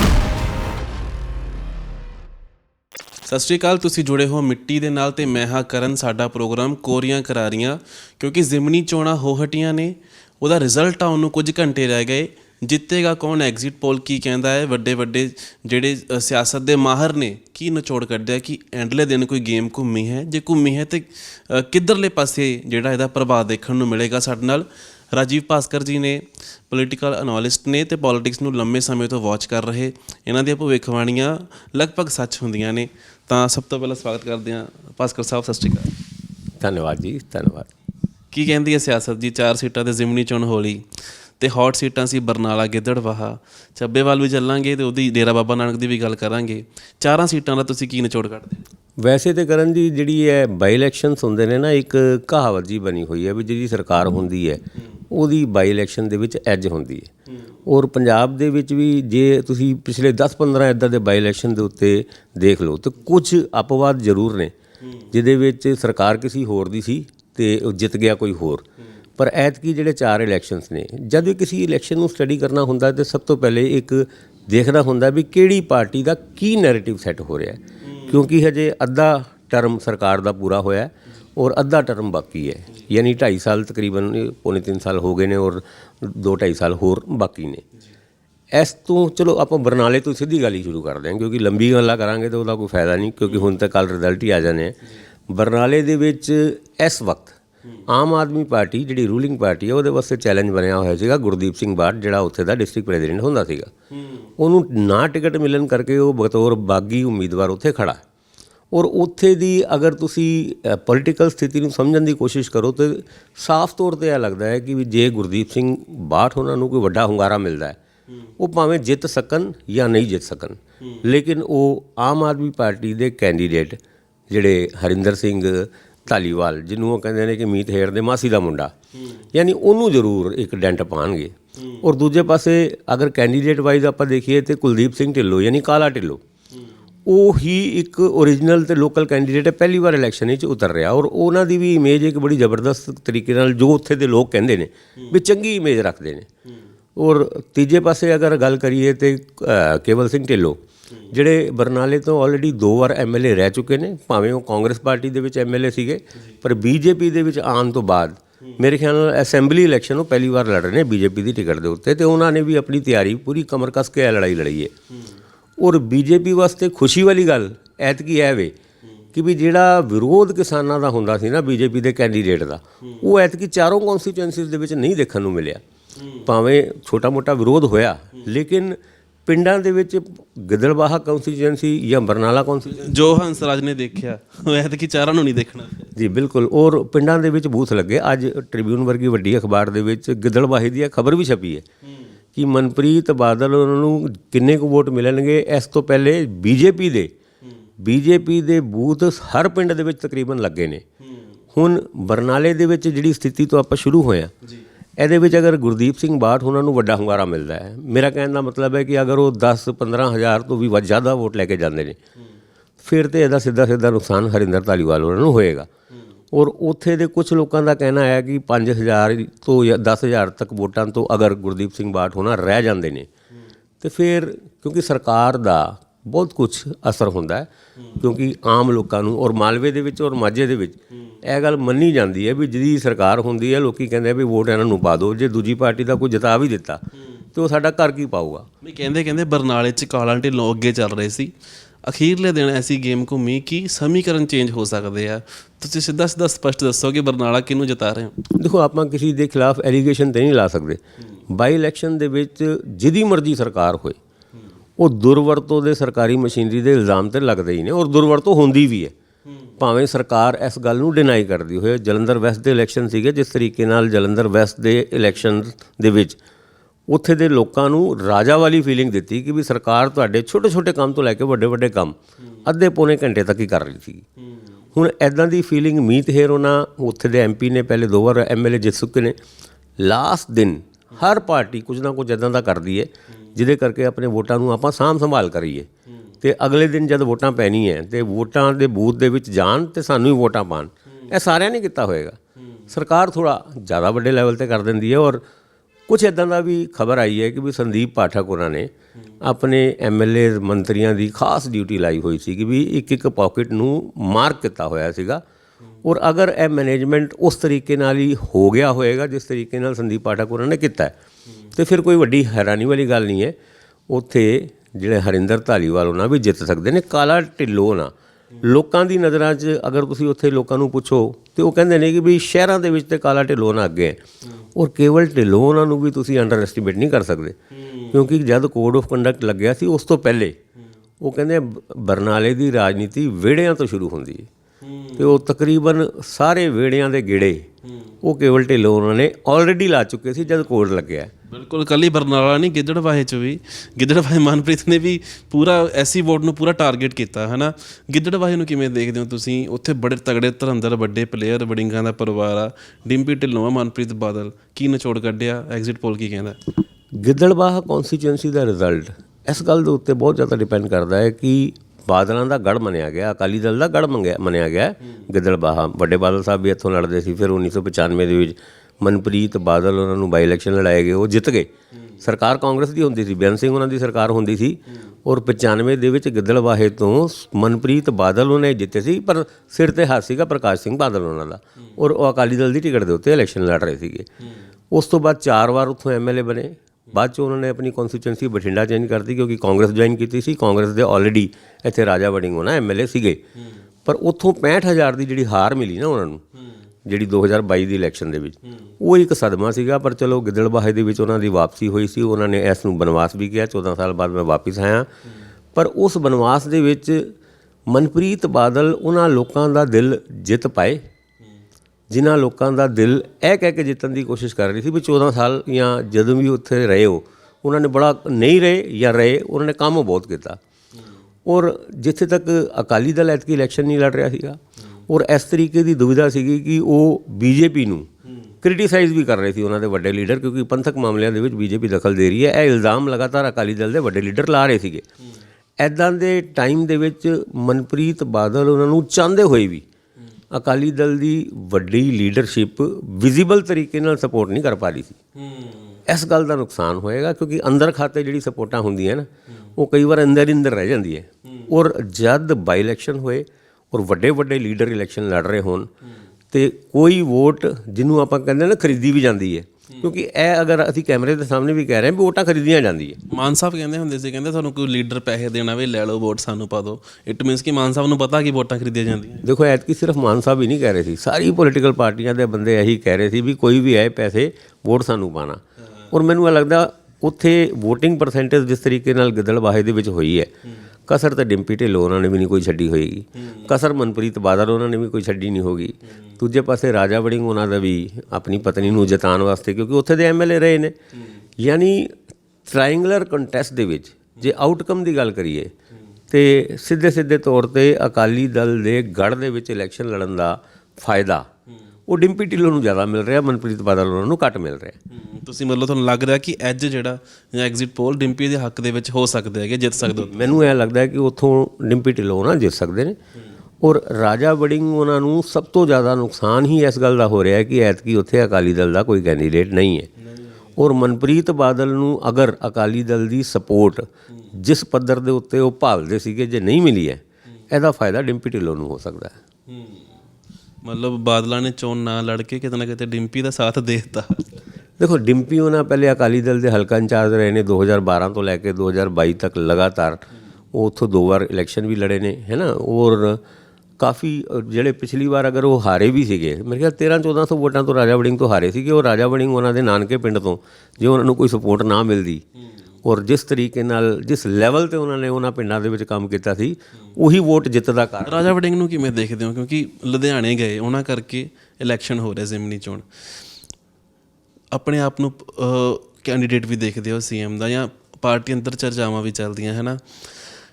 ਸਤਿ ਸ਼੍ਰੀ ਅਕਾਲ, ਤੁਸੀਂ ਜੁੜੇ ਹੋ ਮਿੱਟੀ ਦੇ ਨਾਲ ਤੇ ਮੈਂ ਹਾਂ ਕਰਨ। ਸਾਡਾ ਪ੍ਰੋਗਰਾਮ ਕੋਰੀਆਂ ਕਰਾਰੀਆਂ ਕਿਉਂਕਿ ਜ਼ਿਮਨੀ ਚੋਣਾਂ ਹੋ ਹਟੀਆਂ ਨੇ। ਉਹਦਾ ਰਿਜ਼ਲਟ ਆਉਣ ਨੂੰ ਕੁਝ ਘੰਟੇ ਰਹਿ ਗਏ। ਜਿੱਤੇਗਾ ਕੌਣ? ਐਗਜ਼ਿਟ ਪੋਲ ਕੀ ਕਹਿੰਦਾ ਹੈ? ਵੱਡੇ ਵੱਡੇ ਜਿਹੜੇ ਸਿਆਸਤ ਦੇ ਮਾਹਰ ਨੇ, ਕੀ ਨਿਚੋੜ ਕੱਢਿਆ ਕਿ ਐਂਡਲੇ ਦਿਨ ਕੋਈ ਗੇਮ ਘੁੰਮੀ ਹੈ? ਜੇ ਘੁੰਮੀ ਹੈ ਤੇ ਕਿੱਧਰਲੇ ਪਾਸੇ ਜਿਹੜਾ ਇਹਦਾ ਪ੍ਰਭਾਵ ਦੇਖਣ ਨੂੰ ਮਿਲੇਗਾ ਸਾਡੇ ਨਾਲ? ਰਾਜੀਵ ਭਾਸਕਰ ਜੀ ਨੇ ਪੋਲੀਟੀਕਲ ਐਨਾਲਿਸਟ ਨੇ ਤੇ ਪੋਲਿਟਿਕਸ ਨੂੰ ਲੰਮੇ ਸਮੇਂ ਤੋਂ ਵਾਚ ਕਰ ਰਹੇ। ਇਹਨਾਂ ਦੀਆਂ ਭਵਿੱਖਬਾਣੀਆਂ ਲਗਭਗ ਸੱਚ ਹੁੰਦੀਆਂ ਨੇ। ਤਾਂ ਸਭ ਤੋਂ ਪਹਿਲਾਂ ਸਵਾਗਤ ਕਰਦੇ ਹਾਂ ਭਾਸਕਰ ਸਾਹਿਬ ਸਤਿ ਸ਼੍ਰੀ ਅਕਾਲ। ਧੰਨਵਾਦ ਜੀ ਧੰਨਵਾਦ। ਕੀ ਕਹਿੰਦੀ ਹੈ ਸਿਆਸਤ ਜੀ ਚਾਰ ਸੀਟਾਂ ਤੇ ਜ਼ਿਮਨੀ ਚੋਣ ਹੋਲੀ ਤੇ ਹੌਟ ਸੀਟਾਂ ਸੀ ਬਰਨਾਲਾ ਗਿੱਦੜਵਾਹਾ ਚੱਬੇਵਾਲ ਵੀ ਚੱਲਾਂਗੇ ਤੇ ਉਹਦੀ ਡੇਰਾ ਬਾਬਾ ਨਾਨਕ ਦੀ ਵੀ ਗੱਲ ਕਰਾਂਗੇ। ਚਾਰਾਂ ਸੀਟਾਂ ਦਾ ਤੁਸੀਂ ਕੀ ਨਿਚੋੜ ਕੱਢਦੇ? ਵੈਸੇ ਤੇ ਕਰਨ ਜੀ ਜਿਹੜੀ ਹੈ ਬਾਈ ਇਲੈਕਸ਼ਨਸ ਹੁੰਦੇ ਨੇ ਨਾ ਇੱਕ ਕਹਾਵਤ ਜੀ ਬਣੀ ਹੋਈ ਹੈ ਵੀ ਜਿਹੜੀ ਸਰਕਾਰ ਹੁੰਦੀ ਹੈ ਉਹਦੀ ਬਾਈ ਇਲੈਕਸ਼ਨ ਦੇ ਵਿੱਚ ਐਜ ਹੁੰਦੀ ਹੈ। ਔਰ ਪੰਜਾਬ ਦੇ ਵਿੱਚ ਵੀ ਜੇ ਤੁਸੀਂ ਪਿਛਲੇ 10-15 ਇਦਾਂ ਦੇ ਬਾਈ ਇਲੈਕਸ਼ਨ ਦੇ ਉੱਤੇ ਦੇਖ ਲਓ ਤੇ ਕੁਝ ਅਪਵਾਦ ਜ਼ਰੂਰ ਨੇ, ਜਿਹਦੇ ਵਿੱਚ ਸਰਕਾਰ ਕਿਸੇ ਹੋਰ ਦੀ ਸੀ ਤੇ ਉਹ ਜਿੱਤ ਗਿਆ ਕੋਈ ਹੋਰ। ਪਰ ਐਤਕੀ ਜਿਹੜੇ ਚਾਰ ਇਲੈਕਸ਼ਨਸ ਨੇ, ਜਦ ਵੀ ਕਿਸੇ ਇਲੈਕਸ਼ਨ ਨੂੰ ਸਟੱਡੀ ਕਰਨਾ ਹੁੰਦਾ ਤੇ ਸਭ ਤੋਂ ਪਹਿਲੇ ਇੱਕ ਦੇਖਣਾ ਹੁੰਦਾ ਵੀ ਕਿਹੜੀ ਪਾਰਟੀ ਦਾ ਕੀ ਨੈਰੇਟਿਵ ਸੈੱਟ ਹੋ ਰਿਹਾ ਕਿਉਂਕਿ ਹਜੇ ਅੱਧਾ ਟਰਮ ਸਰਕਾਰ ਦਾ ਪੂਰਾ ਹੋਇਆ ਔਰ ਅੱਧਾ ਟਰਮ ਬਾਕੀ ਹੈ ਯਾਨੀ 2.5 ਸਾਲ ਤਕਰੀਬਨ ਪੌਣੇ 3 ਸਾਲ ਹੋ ਗਏ ਨੇ ਔਰ 2.5 ਸਾਲ ਹੋਰ ਬਾਕੀ ਨੇ ਇਸ ਤੋਂ ਚਲੋ ਆਪਾਂ ਬਰਨਾਲੇ ਤੋਂ ਸਿੱਧੀ ਗੱਲ ਹੀ ਸ਼ੁਰੂ ਕਰਦੇ ਹਾਂ ਕਿਉਂਕਿ ਲੰਬੀ ਗੱਲਾਂ ਕਰਾਂਗੇ ਤਾਂ ਉਹਦਾ ਕੋਈ ਫਾਇਦਾ ਨਹੀਂ ਕਿਉਂਕਿ ਹੁਣ ਤਾਂ ਕੱਲ ਰਿਜ਼ਲਟ ਹੀ ਆ ਜਾਣੇ ਆ। ਬਰਨਾਲੇ ਦੇ ਵਿੱਚ ਇਸ ਵਕਤ ਆਮ ਆਦਮੀ ਪਾਰਟੀ ਜਿਹੜੀ ਰੂਲਿੰਗ ਪਾਰਟੀ ਹੈ ਉਹਦੇ ਵਾਸਤੇ ਚੈਲੰਜ ਬਣਿਆ ਹੋਇਆ ਸੀਗਾ ਗੁਰਦੀਪ ਸਿੰਘ ਬਾਠ ਜਿਹੜਾ ਉੱਥੇ ਦਾ ਡਿਸਟ੍ਰਿਕਟ ਪ੍ਰੈਜ਼ੀਡੈਂਟ ਹੁੰਦਾ ਸੀਗਾ ਉਹਨੂੰ ਨਾ ਟਿਕਟ ਮਿਲਣ ਕਰਕੇ ਉਹ ਬਤੌਰ ਬਾਗੀ ਉਮੀਦਵਾਰ ਉੱਥੇ ਖੜਾ ਹੈ। ਔਰ ਉੱਥੇ ਦੀ ਅਗਰ ਤੁਸੀਂ ਪੋਲੀਟੀਕਲ ਸਥਿਤੀ ਨੂੰ ਸਮਝਣ ਦੀ ਕੋਸ਼ਿਸ਼ ਕਰੋ ਤੇ ਸਾਫ਼ ਤੌਰ ਤੇ ਇਹ ਲੱਗਦਾ ਹੈ ਕਿ ਵੀ ਜੇ ਗੁਰਦੀਪ ਸਿੰਘ ਬਾਠ ਉਹਨਾਂ ਨੂੰ ਕੋਈ ਵੱਡਾ ਹੁੰਗਾਰਾ ਮਿਲਦਾ ਹੈ, ਉਹ ਭਾਵੇਂ ਜਿੱਤ ਸਕਣ ਜਾਂ ਨਹੀਂ ਜਿੱਤ ਸਕਣ। ਲੇਕਿਨ ਉਹ ਆਮ ਆਦਮੀ ਪਾਰਟੀ ਦੇ ਕੈਂਡੀਡੇਟ ਜਿਹੜੇ ਹਰਿੰਦਰ ਸਿੰਘ ਧਾਲੀਵਾਲ, ਜਿਹਨੂੰ ਉਹ ਕਹਿੰਦੇ ਨੇ ਕਿ ਮੀਤ ਹੇਰ ਦੇ ਮਾਸੀ ਦਾ ਮੁੰਡਾ, ਯਾਨੀ ਉਹਨੂੰ ਜ਼ਰੂਰ ਇੱਕ ਡੈਂਟ ਪਾਣਗੇ। ਔਰ ਦੂਜੇ ਪਾਸੇ ਅਗਰ ਕੈਂਡੀਡੇਟ ਵਾਈਜ਼ ਆਪਾਂ ਦੇਖੀਏ ਤੇ ਕੁਲਦੀਪ ਸਿੰਘ ਢਿੱਲੋਂ, ਯਾਨੀ ਕਾਲਾ ਢਿੱਲੋਂ ਉਹ ਹੀ ਇੱਕ ਓਰੀਜਨਲ ਤੇ ਲੋਕਲ ਕੈਂਡੀਡੇਟ ਹੈ, ਪਹਿਲੀ ਵਾਰ ਇਲੈਕਸ਼ਨ ਵਿੱਚ ਉਤਰ ਰਿਹਾ ਔਰ ਉਹਨਾਂ ਦੀ ਵੀ ਇਮੇਜ ਇੱਕ ਬੜੀ ਜ਼ਬਰਦਸਤ ਤਰੀਕੇ ਨਾਲ ਜੋ ਉੱਥੇ ਦੇ ਲੋਕ ਕਹਿੰਦੇ ਨੇ, ਵੀ ਚੰਗੀ ਇਮੇਜ ਰੱਖਦੇ ਨੇ। ਔਰ ਤੀਜੇ ਪਾਸੇ ਅਗਰ ਗੱਲ ਕਰੀਏ ਤੇ ਕੇਵਲ ਸਿੰਘ ਢਿੱਲੋਂ, ਜਿਹੜੇ ਬਰਨਾਲੇ ਤੋਂ ਆਲਰੇਡੀ ਦੋ ਵਾਰ ਐਮਐਲਏ ਰਹਿ ਚੁੱਕੇ ਨੇ, ਭਾਵੇਂ ਉਹ ਕਾਂਗਰਸ ਪਾਰਟੀ ਦੇ ਵਿੱਚ ਐਮਐਲਏ ਸੀਗੇ, ਪਰ ਬੀਜੇਪੀ ਦੇ ਵਿੱਚ ਆਉਣ ਤੋਂ ਬਾਅਦ, ਮੇਰੇ ਖਿਆਲ ਨਾਲ ਅਸੈਂਬਲੀ ਇਲੈਕਸ਼ਨ ਉਹ ਪਹਿਲੀ ਵਾਰ ਲੜ ਰਹੇ ਨੇ ਬੀਜੇਪੀ ਦੀ ਟਿਕਟ ਦੇ ਉੱਤੇ ਤੇ ਉਹਨਾਂ ਨੇ ਵੀ ਆਪਣੀ ਤਿਆਰੀ ਪੂਰੀ ਕਮਰ ਕੱਸ ਕੇ ਇਹ ਲੜਾਈ ਲੜੀ ਹੈ। ਔਰ ਬੀਜੇਪੀ ਵਾਸਤੇ ਖੁਸ਼ੀ ਵਾਲੀ ਗੱਲ ਐਤਕੀ ਇਹ ਵੇ ਕਿ ਵੀ ਜਿਹੜਾ ਵਿਰੋਧ ਕਿਸਾਨਾਂ ਦਾ ਹੁੰਦਾ ਸੀ ਨਾ ਬੀਜੇਪੀ ਦੇ ਕੈਂਡੀਡੇਟ ਦਾ ਉਹ ਐਤਕੀ ਚਾਰੋਂ ਕਨਸਟੀਚੁਐਂਸੀਜ਼ ਦੇ ਵਿੱਚ ਨਹੀਂ ਦੇਖਣ ਨੂੰ ਮਿਲਿਆ। ਭਾਵੇਂ ਛੋਟਾ ਮੋਟਾ ਵਿਰੋਧ ਹੋਇਆ ਲੇਕਿਨ ਪਿੰਡਾਂ ਦੇ ਵਿੱਚ ਗਿੱਦੜਬਾਹਾ ਕੌਂਸਟੀਚੁਐਂਸੀ ਜਾਂ ਬਰਨਾਲਾ ਕੌਂਸਟੀਚੁਐਂਸੀ ਜੋ ਹੰਸਰਾਜ ਨੇ ਦੇਖਿਆ ਉਹ ਐਤਕੀ ਚਾਰਾਂ ਨੂੰ ਨਹੀਂ ਦੇਖਣਾ। ਜੀ ਬਿਲਕੁਲ ਔਰ ਪਿੰਡਾਂ ਦੇ ਵਿੱਚ ਬੂਥ ਲੱਗੇ। ਅੱਜ ਟ੍ਰਿਬਿਊਨ ਵਰਗੀ ਵੱਡੀ ਅਖਬਾਰ ਦੇ ਵਿੱਚ ਗਿੱਦੜਬਾਹੇ ਦੀ ਖਬਰ ਵੀ ਛਪੀ ਹੈ। ਕਿ ਮਨਪ੍ਰੀਤ ਬਾਦਲ ਉਹਨਾਂ ਨੂੰ ਕਿੰਨੇ ਕੁ ਵੋਟ ਮਿਲਣਗੇ? ਇਸ ਤੋਂ ਪਹਿਲੇ ਬੀਜੇਪੀ ਦੇ। ਬੀਜੇਪੀ ਦੇ ਬੂਥ ਹਰ ਪਿੰਡ ਦੇ ਵਿੱਚ ਤਕਰੀਬਨ ਲੱਗੇ ਨੇ। ਹੁਣ ਬਰਨਾਲੇ ਦੇ ਵਿੱਚ ਜਿਹੜੀ ਸਥਿਤੀ ਤੋਂ ਆਪਾਂ ਸ਼ੁਰੂ ਹੋਏ ਆ ਇਹਦੇ ਵਿੱਚ ਅਗਰ ਗੁਰਦੀਪ ਸਿੰਘ ਬਾਠ ਉਹਨਾਂ ਨੂੰ ਵੱਡਾ ਹੁੰਗਾਰਾ ਮਿਲਦਾ ਹੈ ਮੇਰਾ ਕਹਿਣ ਦਾ ਮਤਲਬ ਹੈ ਕਿ ਅਗਰ ਉਹ 10 15 ਹਜ਼ਾਰ ਤੋਂ ਵੀ ਵੱਧ ਜ਼ਿਆਦਾ ਵੋਟ ਲੈ ਕੇ ਜਾਂਦੇ ਨੇ ਫਿਰ ਤੇ ਇਹਦਾ ਸਿੱਧਾ ਸਿੱਧਾ ਨੁਕਸਾਨ ਹਰਿੰਦਰ ਧਾਲੀਵਾਲ ਉਹਨਾਂ ਨੂੰ ਹੋਏਗਾ। ਔਰ ਉੱਥੇ ਦੇ ਕੁਝ ਲੋਕਾਂ ਦਾ ਕਹਿਣਾ ਹੈ ਕਿ 5000 ਤੋਂ ਜਾਂ 10000 ਤੱਕ ਵੋਟਾਂ ਤੋਂ ਅਗਰ ਗੁਰਦੀਪ ਸਿੰਘ ਬਾਠ ਹੋਣਾ ਰਹਿ ਜਾਂਦੇ ਨੇ, ਤੇ ਫਿਰ ਕਿਉਂਕਿ ਸਰਕਾਰ ਦਾ ਬਹੁਤ ਕੁਝ ਅਸਰ ਹੁੰਦਾ ਹੈ, ਕਿਉਂਕਿ ਆਮ ਲੋਕਾਂ ਨੂੰ ਔਰ ਮਾਲਵੇ ਦੇ ਵਿੱਚ ਔਰ ਮਾਝੇ ਦੇ ਵਿੱਚ ਇਹ ਗੱਲ ਮੰਨੀ ਜਾਂਦੀ ਹੈ ਵੀ ਜਿਹਦੀ ਸਰਕਾਰ ਹੁੰਦੀ ਹੈ, ਲੋਕੀ ਕਹਿੰਦੇ ਆ ਵੀ ਵੋਟ ਇਹਨਾਂ ਨੂੰ ਪਾ ਦਿਓ, ਜੇ ਦੂਜੀ ਪਾਰਟੀ ਦਾ ਕੋਈ ਜਿਤਾ ਵੀ ਦਿੱਤਾ, ਤੇ ਉਹ ਸਾਡਾ ਘਰ ਕੀ ਪਾਊਗਾ? ਵੀ ਕਹਿੰਦੇ ਕਹਿੰਦੇ ਬਰਨਾਲੇ ਚ ਕਾਲਾਂ ਢਿੱਲੋਂ ਅੱਗੇ ਚੱਲ ਰਹੇ ਸੀ ਅਖੀਰਲੇ ਦਿਨ ਐਸੀ ਗੇਮ ਘੁੰਮੀ ਕਿ ਸਮੀਕਰਨ ਚੇਂਜ ਹੋ ਸਕਦੇ ਆ। ਤੁਸੀਂ ਸਿੱਧਾ ਸਿੱਧਾ ਸਪਸ਼ਟ ਦੱਸੋ ਕਿ ਬਰਨਾਲਾ ਕਿਹਨੂੰ ਜਿਤਾ ਰਹੇ ਹੋ? ਦੇਖੋ, ਆਪਾਂ ਕਿਸੇ ਦੇ ਖਿਲਾਫ ਐਲੀਗੇਸ਼ਨ ਤੇ ਨਹੀਂ ਲਾ ਸਕਦੇ। ਬਾਈ ਇਲੈਕਸ਼ਨ ਦੇ ਵਿੱਚ ਜਿਹਦੀ ਮਰਜ਼ੀ ਸਰਕਾਰ ਹੋਏ। ਉਹ ਦੁਰਵਰਤੋਂ ਦੇ ਸਰਕਾਰੀ ਮਸ਼ੀਨਰੀ ਦੇ ਇਲਜ਼ਾਮ ਤੇ ਲੱਗਦੇ ਹੀ ਨੇ ਔਰ ਦੁਰਵਰਤੋਂ ਹੁੰਦੀ ਵੀ ਹੈ। ਭਾਵੇਂ ਸਰਕਾਰ ਇਸ ਗੱਲ ਨੂੰ ਡਿਨਾਈ ਕਰਦੀ ਹੋਏ, ਜਲੰਧਰ ਵੈਸਟ ਦੇ ਇਲੈਕਸ਼ਨ ਸੀਗੇ, ਜਿਸ ਤਰੀਕੇ ਨਾਲ ਜਲੰਧਰ ਵੈਸਟ ਦੇ ਇਲੈਕਸ਼ਨ ਦੇ ਵਿੱਚ ਉੱਥੇ ਦੇ ਲੋਕਾਂ ਨੂੰ ਰਾਜਾ ਵਾਲੀ ਫੀਲਿੰਗ ਦਿੱਤੀ ਕਿ ਵੀ ਸਰਕਾਰ ਤੁਹਾਡੇ ਛੋਟੇ ਛੋਟੇ ਕੰਮ ਤੋਂ ਲੈ ਕੇ ਵੱਡੇ ਵੱਡੇ ਕੰਮ ਅੱਧੇ ਪੌਣੇ ਘੰਟੇ ਤੱਕ ਹੀ ਕਰ ਰਹੀ ਸੀ। ਹੁਣ ਐਦਾਂ ਦੀ ਫੀਲਿੰਗ ਮੀਤ ਹੇਰ ਉਹਨਾਂ ਉੱਥੇ ਦੇ ਐਮਪੀ ਨੇ ਪਹਿਲੇ ਦੋ ਵਾਰ ਐਮਐਲਏ ਜਿੱਤ ਚੁੱਕੇ ਨੇ। ਲਾਸਟ ਦਿਨ ਹਰ ਪਾਰਟੀ ਕੁਝ ਨਾ ਕੁਝ ਇਦਾਂ ਦਾ ਕਰਦੀ ਹੈ, ਜਿਹਦੇ ਕਰਕੇ ਆਪਣੇ ਵੋਟਾਂ ਨੂੰ ਆਪਾਂ ਸਾਂਭ ਸੰਭਾਲ ਕਰੀਏ। ਤੇ ਅਗਲੇ ਦਿਨ ਜਦ ਵੋਟਾਂ ਪੈਣੀ ਹੈ ਤੇ ਵੋਟਾਂ ਦੇ ਬੂਥ ਦੇ ਵਿੱਚ ਜਾਣ ਤੇ ਸਾਨੂੰ ਹੀ ਵੋਟਾਂ ਪਾਣ ਇਹ ਸਾਰਿਆਂ ਨੇ ਕੀਤਾ ਹੋਏਗਾ। ਸਰਕਾਰ ਥੋੜਾ ਜ਼ਿਆਦਾ ਵੱਡੇ ਲੈਵਲ ਤੇ ਕਰ ਦਿੰਦੀ ਹੈ ਔਰ ਕੁਝ ਇਦਾਂ ਦਾ ਵੀ ਖਬਰ ਆਈ ਹੈ ਕਿ ਵੀ ਸੰਦੀਪ ਪਾਠਕ ਉਹਨਾਂ ਨੇ ਆਪਣੇ ਐਮਐਲਏ ਮੰਤਰੀਆਂ ਦੀ ਖਾਸ ਡਿਊਟੀ ਲਾਈ ਹੋਈ ਸੀ ਕਿ ਵੀ ਇੱਕ ਇੱਕ ਪਾਕਟ ਨੂੰ ਮਾਰਕ ਕੀਤਾ ਹੋਇਆ ਸੀਗਾ। ਔਰ ਅਗਰ ਇਹ ਮੈਨੇਜਮੈਂਟ ਉਸ ਤਰੀਕੇ ਨਾਲ ਹੀ ਹੋ ਗਿਆ ਹੋਏਗਾ ਜਿਸ ਤਰੀਕੇ ਨਾਲ ਸੰਦੀਪ ਪਾਠਕ ਉਹਨਾਂ ਨੇ ਕੀਤਾ ਹੈ, ਤੇ ਫਿਰ ਕੋਈ ਵੱਡੀ ਹੈਰਾਨੀ ਵਾਲੀ ਗੱਲ ਨਹੀਂ ਹੈ। ਉੱਥੇ ਜਿਹੜੇ ਹਰਿੰਦਰ ਧਾਲੀਵਾਲ ਉਹਨਾਂ ਵੀ ਜਿੱਤ ਸਕਦੇ ਨੇ ਕਾਲਾ ਢਿੱਲੋਂ ਨਾ ਲੋਕਾਂ ਦੀ ਨਜ਼ਰਾਂ 'ਚ ਅਗਰ ਤੁਸੀਂ ਉੱਥੇ ਲੋਕਾਂ ਨੂੰ ਪੁੱਛੋ, ਤੇ ਉਹ ਕਹਿੰਦੇ ਨੇ ਕਿ ਵੀ ਸ਼ਹਿਰਾਂ ਦੇ ਵਿੱਚ ਤੇ ਕਾਲਾ ਢਿੱਲੋਂ ਨਾ ਅੱਗੇ ਹੈ। ਔਰ ਕੇਵਲ ਢਿੱਲੋਂ ਉਹਨਾਂ ਨੂੰ ਵੀ ਤੁਸੀਂ ਅੰਡਰ ਐਸਟੀਮੇਟ ਨਹੀਂ ਕਰ ਸਕਦੇ। ਕਿਉਂਕਿ ਜਦ ਕੋਡ ਆਫ ਕੰਡਕਟ ਲੱਗਿਆ ਸੀ, ਉਸ ਤੋਂ ਪਹਿਲੇ ਉਹ ਕਹਿੰਦੇ ਬਰਨਾਲੇ ਦੀ ਰਾਜਨੀਤੀ ਵਿਹੜਿਆਂ ਤੋਂ ਸ਼ੁਰੂ ਹੁੰਦੀ ਹੈ। ਤੇ ਉਹ ਤਕਰੀਬਨ ਸਾਰੇ ਵਿਹੜਿਆਂ ਦੇ ਗੇੜੇ ਉਹ ਕੇਵਲ ਢਿੱਲੋਂ ਉਹਨਾਂ ਨੇ ਆਲਰੇਡੀ ਲਾ ਚੁੱਕੇ ਸੀ ਜਦ ਕੋਡ ਲੱਗਿਆ ਬਿਲਕੁਲ ਕੱਲੀ ਬਰਨਾਲਾ ਨਹੀਂ ਗਿੱਦੜਵਾਹੇ ਚ ਵੀ। ਗਿੱਦੜਵਾਹੇ ਮਨਪ੍ਰੀਤ ਨੇ ਵੀ ਪੂਰਾ, ਐਸੀ ਵੋਟ ਨੂੰ ਪੂਰਾ ਟਾਰਗੇਟ ਕੀਤਾ, ਹਨਾ? ਗਿੱਦੜਵਾਹੇ ਨੂੰ ਕਿਵੇਂ ਦੇਖਦੇ ਹੋ ਤੁਸੀਂ? ਉੱਥੇ ਬੜੇ ਤਗੜੇ ਧਰੰਦਰ, ਵੱਡੇ ਪਲੇਅਰ ਵੜਿੰਗਾਂ ਦਾ ਪਰਿਵਾਰ ਆ। ਡਿੰਪੀ ਢਿੱਲੋਂ ਆ, ਮਨਪ੍ਰੀਤ ਬਾਦਲ। ਕੀ ਨਿਚੋੜ ਕੱਢਿਆ? ਐਗਜ਼ਿਟ ਪੋਲ ਕੀ ਕਹਿੰਦਾ? ਗਿੱਦੜਵਾਹ ਕੌਂਸਟੀਚੁਐਂਸੀ ਦਾ ਰਿਜ਼ਲਟ ਇਸ ਗੱਲ ਦੇ ਉੱਤੇ ਬਹੁਤ ਜ਼ਿਆਦਾ ਡਿਪੈਂਡ ਕਰਦਾ ਹੈ ਕਿ ਬਾਦਲਾਂ ਦਾ ਗੜ ਮੰਨਿਆ ਗਿਆ, ਅਕਾਲੀ ਦਲ ਦਾ ਗੜ ਮੰਗਿਆ, ਮੰਨਿਆ ਗਿਆ ਹੈ। ਗਿੱਦੜਬਾਹਾ ਵੱਡੇ ਬਾਦਲ ਸਾਹਿਬ ਵੀ ਇੱਥੋਂ ਲੜਦੇ ਸੀ, ਫਿਰ 1995 ਦੇ ਵਿੱਚ ਮਨਪ੍ਰੀਤ ਬਾਦਲ ਉਹਨਾਂ ਨੂੰ ਬਾਈ ਇਲੈਕਸ਼ਨ ਲੜਾਏ ਗਏ, ਉਹ ਜਿੱਤ ਗਏ। ਸਰਕਾਰ ਕਾਂਗਰਸ ਦੀ ਹੁੰਦੀ ਸੀ, ਬੇਅੰਤ ਸਿੰਘ ਉਹਨਾਂ ਦੀ ਸਰਕਾਰ ਹੁੰਦੀ ਸੀ। ਔਰ 95 ਦੇ ਵਿੱਚ ਗਿੱਦੜਵਾਹੇ ਤੋਂ ਮਨਪ੍ਰੀਤ ਬਾਦਲ ਉਹਨੇ ਜਿੱਤੇ ਸੀ, ਪਰ ਸਿਰ ਤੇ ਹੱਥ ਸੀਗਾ ਪ੍ਰਕਾਸ਼ ਸਿੰਘ ਬਾਦਲ ਉਹਨਾਂ ਦਾ। ਔਰ ਉਹ ਅਕਾਲੀ ਦਲ ਦੀ ਟਿਕਟ ਦੇ ਉੱਤੇ ਇਲੈਕਸ਼ਨ ਲੜ ਰਹੇ ਸੀਗੇ। ਉਸ ਤੋਂ ਬਾਅਦ ਚਾਰ ਵਾਰ ਉੱਥੋਂ ਐਮਐਲਏ ਬਣੇ। ਬਾਅਦ ਚ ਉਹਨਾਂ ਨੇ ਆਪਣੀ ਕਨਸਟੀਚੁਐਂਸੀ ਬਠਿੰਡਾ ਚੇਂਜ ਕਰਤੀ, ਕਿਉਂਕਿ ਕਾਂਗਰਸ ਜੁਆਇਨ ਕੀਤੀ ਸੀ। ਕਾਂਗਰਸ ਦੇ ਆਲਰੇਡੀ ਇੱਥੇ ਰਾਜਾ ਵੜਿੰਗ ਹੋਣਾ ਐਮਐਲਏ ਸੀਗੇ। ਪਰ ਉੱਥੋਂ 65000 ਦੀ ਜਿਹੜੀ ਹਾਰ ਮਿਲੀ ਨਾ ਉਹਨਾਂ ਨੂੰ ਜਿਹੜੀ 2022 ਦੀ ਇਲੈਕਸ਼ਨ ਦੇ ਵਿੱਚ, ਉਹ ਇੱਕ ਸਦਮਾ ਸੀਗਾ, ਪਰ ਚਲੋ ਗਿੱਦੜਬਾਹੇ ਦੇ ਵਿੱਚ ਉਹਨਾਂ ਦੀ ਵਾਪਸੀ ਹੋਈ ਸੀ, ਉਹਨਾਂ ਨੇ ਇਸ ਨੂੰ ਬਨਵਾਸ ਵੀ ਕਿਹਾ 14 ਸਾਲ ਬਾਅਦ ਮੈਂ ਵਾਪਸ ਆਇਆ। ਪਰ ਉਸ ਬਨਵਾਸ ਦੇ ਵਿੱਚ ਮਨਪ੍ਰੀਤ ਬਾਦਲ ਉਹਨਾਂ ਲੋਕਾਂ ਦਾ ਦਿਲ ਜਿੱਤ ਪਾਏ, ਜਿਨ੍ਹਾਂ ਲੋਕਾਂ ਦਾ ਦਿਲ ਇਹ ਕਹਿ ਕੇ ਜਿੱਤਣ ਦੀ ਕੋਸ਼ਿਸ਼ ਕਰ ਰਹੀ ਸੀ ਵੀ 14 ਸਾਲ ਜਾਂ ਜਦੋਂ ਵੀ ਉੱਥੇ ਰਹੇ ਹੋ, ਉਹਨਾਂ ਨੇ ਬੜਾ ਨਹੀਂ ਰਹੇ ਜਾਂ ਰਹੇ, ਉਹਨਾਂ ਨੇ ਕੰਮ ਬਹੁਤ ਕੀਤਾ। ਔਰ ਜਿੱਥੇ ਤੱਕ ਅਕਾਲੀ ਦਲ ਐਤਕੀ ਇਲੈਕਸ਼ਨ ਨਹੀਂ ਲੜ ਰਿਹਾ ਸੀਗਾ ਔਰ ਇਸ ਤਰੀਕੇ ਦੀ ਦੁਵਿਧਾ ਸੀਗੀ ਕਿ ਉਹ ਬੀਜੇਪੀ ਨੂੰ ਕ੍ਰਿਟਿਸਾਈਜ਼ ਵੀ ਕਰ ਰਹੇ ਸੀ ਉਹਨਾਂ ਦੇ ਵੱਡੇ ਲੀਡਰ ਕਿਉਂਕਿ ਪੰਥਕ ਮਾਮਲਿਆਂ ਦੇ ਵਿੱਚ ਬੀਜੇਪੀ ਦਖਲ ਦੇ ਰਹੀ ਹੈ। ਇਹ ਇਲਜ਼ਾਮ ਲਗਾਤਾਰ ਅਕਾਲੀ ਦਲ ਦੇ ਵੱਡੇ ਲੀਡਰ ਲਾ ਰਹੇ ਸੀਗੇ। ਐਦਾਂ ਦੇ ਟਾਈਮ ਦੇ ਵਿੱਚ ਮਨਪ੍ਰੀਤ ਬਾਦਲ ਉਹਨਾਂ ਨੂੰ ਚਾਹੁੰਦੇ ਹੋਏ ਵੀ ਅਕਾਲੀ ਦਲ ਦੀ ਵੱਡੀ ਲੀਡਰਸ਼ਿਪ ਵਿਜ਼ੀਬਲ ਤਰੀਕੇ ਨਾਲ ਸਪੋਰਟ ਨਹੀਂ ਕਰ ਪਾ ਰਹੀ ਸੀ। ਇਸ ਗੱਲ ਦਾ ਨੁਕਸਾਨ ਹੋਏਗਾ ਕਿਉਂਕਿ ਅੰਦਰ ਖਾਤੇ ਜਿਹੜੀ ਸਪੋਰਟਾਂ ਹੁੰਦੀਆਂ ਨਾ ਉਹ ਕਈ ਵਾਰ ਅੰਦਰ ਹੀ ਅੰਦਰ ਰਹਿ ਜਾਂਦੀ ਹੈ। ਔਰ ਜਦ ਬਾਈ ਇਲੈਕਸ਼ਨ ਹੋਏ ਔਰ ਵੱਡੇ ਵੱਡੇ ਲੀਡਰ ਇਲੈਕਸ਼ਨ ਲੜ ਰਹੇ ਹੋਣ ਤੇ ਕੋਈ ਵੋਟ ਜਿਹਨੂੰ ਆਪਾਂ ਕਹਿੰਦੇ ਨਾ ਖਰੀਦੀ ਵੀ ਜਾਂਦੀ ਹੈ। ਕਿਉਂਕਿ ਇਹ ਅਗਰ ਅਸੀਂ ਕੈਮਰੇ ਦੇ ਸਾਹਮਣੇ ਵੀ ਕਹਿ ਰਹੇ ਹਾਂ ਵੀ ਵੋਟਾਂ ਖਰੀਦੀਆਂ ਜਾਂਦੀ ਹੈ ਮਾਨ ਸਾਹਿਬ ਕਹਿੰਦੇ ਹੁੰਦੇ ਸੀ ਕਹਿੰਦੇ ਤੁਹਾਨੂੰ ਕੋਈ ਲੀਡਰ ਪੈਸੇ ਦੇਣਾ ਵੇ ਲੈ ਲਓ ਵੋਟ ਸਾਨੂੰ ਪਾ ਦਿਓ। ਇਟ ਮੀਨਸ ਕਿ ਮਾਨ ਸਾਹਿਬ ਨੂੰ ਪਤਾ ਕਿ ਵੋਟਾਂ ਖਰੀਦੀਆਂ ਜਾਂਦੀਆਂ। ਦੇਖੋ ਐਤਕੀ ਸਿਰਫ ਮਾਨ ਸਾਹਿਬ ਹੀ ਨਹੀਂ ਕਹਿ ਰਹੇ ਸੀ। ਸਾਰੀ ਪੋਲੀਟੀਕਲ ਪਾਰਟੀਆਂ ਦੇ ਬੰਦੇ ਇਹੀ ਕਹਿ ਰਹੇ ਸੀ ਵੀ ਕੋਈ ਵੀ ਆਏ ਪੈਸੇ ਵੋਟ ਸਾਨੂੰ ਪਾਣਾ ਔਰ ਮੈਨੂੰ ਇਹ ਲੱਗਦਾ ਉੱਥੇ VOTING ਪਰਸੈਂਟੇਜ ਜਿਸ ਤਰੀਕੇ ਨਾਲ ਗਿੱਦੜਬਾਹੇ ਦੇ ਵਿੱਚ ਹੋਈ ਹੈ। ਕਸਰ ਤਾਂ ਡਿੰਪੀ ਢਿੱਲੋਂ ਉਹਨਾਂ ਨੇ ਵੀ ਨਹੀਂ ਕੋਈ ਛੱਡੀ ਹੋਏਗੀ। ਕਸਰ ਮਨਪ੍ਰੀਤ ਬਾਦਲ ਉਹਨਾਂ ਨੇ ਵੀ ਕੋਈ ਛੱਡੀ ਨਹੀਂ ਹੋਗੀ। ਦੂਜੇ ਪਾਸੇ ਰਾਜਾ ਵੜਿੰਗ ਉਹਨਾਂ ਦਾ ਵੀ ਆਪਣੀ ਪਤਨੀ ਨੂੰ ਜਿਤਾਉਣ ਵਾਸਤੇ ਕਿਉਂਕਿ ਉੱਥੇ ਦੇ ਐਮਐਲਏ ਰਹੇ ਨੇ। ਯਾਨੀ ਟ੍ਰਾਇੰਗੂਲਰ ਕੰਟੈਸਟ ਦੇ ਵਿੱਚ ਜੇ ਆਊਟਕਮ ਦੀ ਗੱਲ ਕਰੀਏ ਤੇ ਸਿੱਧੇ ਸਿੱਧੇ ਤੌਰ ਤੇ ਅਕਾਲੀ ਦਲ ਦੇ ਗੜ ਦੇ ਵਿੱਚ ਇਲੈਕਸ਼ਨ ਲੜਨ ਦਾ ਫਾਇਦਾ ਉਹ ਡਿੰਪੀ ਢਿੱਲੋਂ ਨੂੰ ਜ਼ਿਆਦਾ ਮਿਲ ਰਿਹਾ ਮਨਪ੍ਰੀਤ ਬਾਦਲ ਉਹਨਾਂ ਨੂੰ ਘੱਟ ਮਿਲ ਰਿਹਾ। ਤੁਸੀਂ ਮਤਲਬ ਤੁਹਾਨੂੰ ਲੱਗ ਰਿਹਾ ਕਿ ਐਜ ਜਿਹੜਾ ਜਾਂ ਐਗਜ਼ਿਟ ਪੋਲ ਡਿੰਪੀ ਦੇ ਹੱਕ ਦੇ ਵਿੱਚ ਹੋ ਸਕਦੇ ਹੈਗੇ ਜਿੱਤ ਸਕਦੇ ਹੋ? ਮੈਨੂੰ ਇਹ ਲੱਗਦਾ ਹੈ ਕਿ ਉੱਥੋਂ ਡਿੰਪੀ ਢਿੱਲੋਂ ਨਾ ਜਿੱਤ ਸਕਦੇ ਨੇ। ਔਰ ਰਾਜਾ ਵੜਿੰਗ ਉਹਨਾਂ ਨੂੰ ਸਭ ਤੋਂ ਜ਼ਿਆਦਾ ਨੁਕਸਾਨ ਹੀ ਇਸ ਗੱਲ ਦਾ ਹੋ ਰਿਹਾ ਹੈ ਕਿ ਐਤਕੀ ਉੱਥੇ ਅਕਾਲੀ ਦਲ ਦਾ ਕੋਈ ਕੈਂਡੀਡੇਟ ਨਹੀਂ ਹੈ। ਔਰ ਮਨਪ੍ਰੀਤ ਬਾਦਲ ਨੂੰ ਅਗਰ ਅਕਾਲੀ ਦਲ ਦੀ ਸਪੋਰਟ ਜਿਸ ਪੱਧਰ ਦੇ ਉੱਤੇ ਉਹ ਭਾਲਦੇ ਸੀਗੇ ਜੇ ਨਹੀਂ ਮਿਲੀ ਹੈ ਇਹਦਾ ਫਾਇਦਾ ਡਿੰਪੀ ਢਿੱਲੋਂ ਨੂੰ ਹੋ ਸਕਦਾ ਹੈ। ਮਤਲਬ ਬਾਦਲਾਂ ਨੇ ਚੋਣ ਨਾ ਲੜ ਕੇ ਕਿਤੇ ਨਾ ਕਿਤੇ ਡਿੰਪੀ ਦਾ ਸਾਥ ਦੇ ਦਿੱਤਾ। ਦੇਖੋ, ਡਿੰਪੀ ਉਹਨਾਂ ਪਹਿਲੇ ਅਕਾਲੀ ਦਲ ਦੇ ਹਲਕਾ ਇੰਚਾਰਜ ਰਹੇ ਨੇ 2012 ਤੋਂ ਲੈ ਕੇ 2022 ਤੱਕ ਲਗਾਤਾਰ। ਉਹ ਉੱਥੋਂ ਦੋ ਵਾਰ ਇਲੈਕਸ਼ਨ ਵੀ ਲੜੇ ਨੇ, ਹੈ ਨਾ? ਔਰ ਕਾਫੀ, ਜਿਹੜੇ ਪਿਛਲੀ ਵਾਰ ਅਗਰ ਉਹ ਹਾਰੇ ਵੀ ਸੀਗੇ, ਮੇਰੇ ਖਿਆਲ 13 1400 ਵੋਟਾਂ ਤੋਂ ਰਾਜਾ ਵੜਿੰਗ ਤੋਂ ਹਾਰੇ ਸੀਗੇ, ਉਹ ਰਾਜਾ ਵੜਿੰਗ ਉਹਨਾਂ ਦੇ ਨਾਨਕੇ ਪਿੰਡ ਤੋਂ, ਜੇ ਉਹਨਾਂ ਨੂੰ ਕੋਈ ਸਪੋਰਟ ਨਾ ਮਿਲਦੀ। ਔਰ ਜਿਸ ਤਰੀਕੇ ਨਾਲ, ਜਿਸ ਲੈਵਲ ਤੇ ਉਹਨਾਂ ਨੇ ਉਹਨਾਂ ਪਿੰਡਾਂ ਦੇ ਵਿੱਚ ਕੰਮ ਕੀਤਾ ਸੀ, ਉਹੀ ਵੋਟ ਜਿੱਤ ਦਾ ਕਾਰਨ ਰਾਜਾ ਵੜਿੰਗ ਨੂੰ ਕਿਵੇਂ ਦੇਖਦੇ ਹੋ? ਕਿਉਂਕਿ ਲੁਧਿਆਣੇ ਗਏ, ਉਹਨਾਂ ਕਰਕੇ ਇਲੈਕਸ਼ਨ ਹੋ ਰਿਹਾ ਜ਼ਿਮਨੀ ਚੋਣ। ਆਪਣੇ ਆਪ ਨੂੰ ਕੈਂਡੀਡੇਟ ਵੀ ਦੇਖਦੇ ਹੋ ਸੀਐਮ ਦਾ ਜਾਂ ਪਾਰਟੀ ਅੰਦਰ ਚਰਚਾਵਾਂ ਵੀ ਚੱਲਦੀਆਂ ਹੈ ਨਾ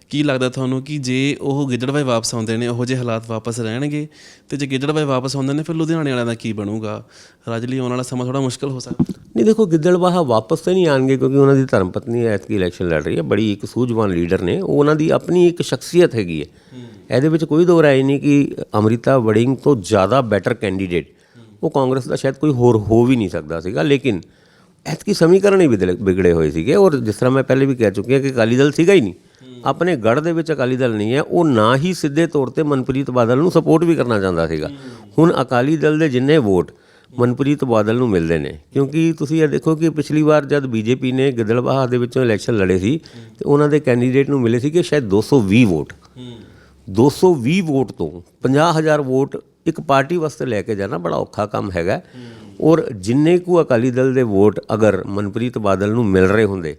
ਕੀ ਲੱਗਦਾ ਤੁਹਾਨੂੰ ਕਿ ਜੇ ਉਹ ਗਿੱਦੜਬਾਈ ਵਾਪਸ ਆਉਂਦੇ ਨੇ ਉਹੋ ਜਿਹੇ ਹਾਲਾਤ ਵਾਪਸ ਰਹਿਣਗੇ? ਤੇ ਜੇ ਗਿੱਦੜਬਾਈ ਵਾਪਸ ਆਉਂਦੇ ਨੇ ਫਿਰ ਲੁਧਿਆਣੇ ਵਾਲਿਆਂ ਦਾ ਕੀ ਬਣੂਗਾ? ਰਾਜ ਲਈ ਆਉਣ ਵਾਲਾ ਸਮਾਂ ਥੋੜਾ ਮੁਸ਼ਕਲ ਹੋ ਸਕਦਾ। ਨਹੀਂ ਦੇਖੋ ਗਿੱਦੜਬਾਹਾ ਵਾਪਸ ਤਾਂ ਨਹੀਂ ਆਣਗੇ ਕਿਉਂਕਿ ਉਹਨਾਂ ਦੀ ਧਰਮ ਪਤਨੀ ਐਤਕੀ ਇਲੈਕਸ਼ਨ ਲੜ ਰਹੀ ਹੈ। ਬੜੀ ਇੱਕ ਸੂਝਵਾਨ ਲੀਡਰ ਨੇ। ਉਹ ਉਹਨਾਂ ਦੀ ਆਪਣੀ ਇੱਕ ਸ਼ਖਸੀਅਤ ਹੈਗੀ ਹੈ। ਇਹਦੇ ਵਿੱਚ ਕੋਈ ਦੋ ਰਾਏ ਨਹੀਂ ਕਿ ਅਮ੍ਰਿਤਾ ਵੜਿੰਗ ਤੋਂ ਜ਼ਿਆਦਾ ਬੈਟਰ ਕੈਂਡੀਡੇਟ ਉਹ ਕਾਂਗਰਸ ਦਾ ਸ਼ਾਇਦ ਕੋਈ ਹੋਰ ਹੋ ਵੀ ਨਹੀਂ ਸਕਦਾ ਸੀਗਾ ਲੇਕਿਨ ਐਤਕੀ ਸਮੀਕਰਨ ਹੀ ਵਿਦਲ- ਵਿਗੜੇ ਹੋਏ ਸੀਗੇ। ਔਰ ਜਿਸ ਤਰ੍ਹਾਂ ਮੈਂ ਪਹਿਲੇ ਵੀ ਕਹਿ ਚੁੱਕਿਆ ਕਿ ਅਕਾਲੀ ਦਲ ਸੀਗਾ ਹੀ ਨਹੀਂ। ਆਪਣੇ ਗੜ ਦੇ ਵਿੱਚ ਅਕਾਲੀ ਦਲ ਨਹੀਂ ਹੈ। ਉਹ ਨਾ ਹੀ ਸਿੱਧੇ ਤੌਰ ਤੇ ਮਨਪ੍ਰੀਤ ਬਾਦਲ ਨੂੰ ਸਪੋਰਟ ਵੀ ਕਰਨਾ ਚਾਹੁੰਦਾ ਸੀਗਾ। ਹੁਣ ਅਕਾਲੀ ਦਲ ਦੇ ਜਿੰਨੇ ਵੋਟ ਮਨਪ੍ਰੀਤ ਬਾਦਲ ਨੂੰ ਮਿਲਦੇ ਨੇ। ਕਿਉਂਕਿ ਤੁਸੀਂ ਇਹ ਦੇਖੋ ਕਿ ਪਿਛਲੀ ਵਾਰ ਜਦ ਬੀਜੇਪੀ ਨੇ ਗਿੱਦੜਬਾਹਾ ਦੇ ਵਿੱਚੋਂ ਇਲੈਕਸ਼ਨ ਲੜੇ ਸੀ ਤੇ ਉਹਨਾਂ ਦੇ ਕੈਂਡੀਡੇਟ ਨੂੰ ਮਿਲੇ ਸੀ ਕਿ ਸ਼ਾਇਦ 220 ਵੋਟ। 220 ਵੋਟ ਤੋਂ 50000 ਵੋਟ ਇੱਕ ਪਾਰਟੀ ਵਾਸਤੇ ਲੈ ਕੇ ਜਾਣਾ ਬੜਾ ਔਖਾ ਕੰਮ ਹੈਗਾ। ਔਰ ਜਿੰਨੇ ਕੁ ਅਕਾਲੀ ਦਲ ਦੇ ਵੋਟ ਅਗਰ ਮਨਪ੍ਰੀਤ ਬਾਦਲ ਨੂੰ ਮਿਲ ਰਹੇ ਹੁੰਦੇ,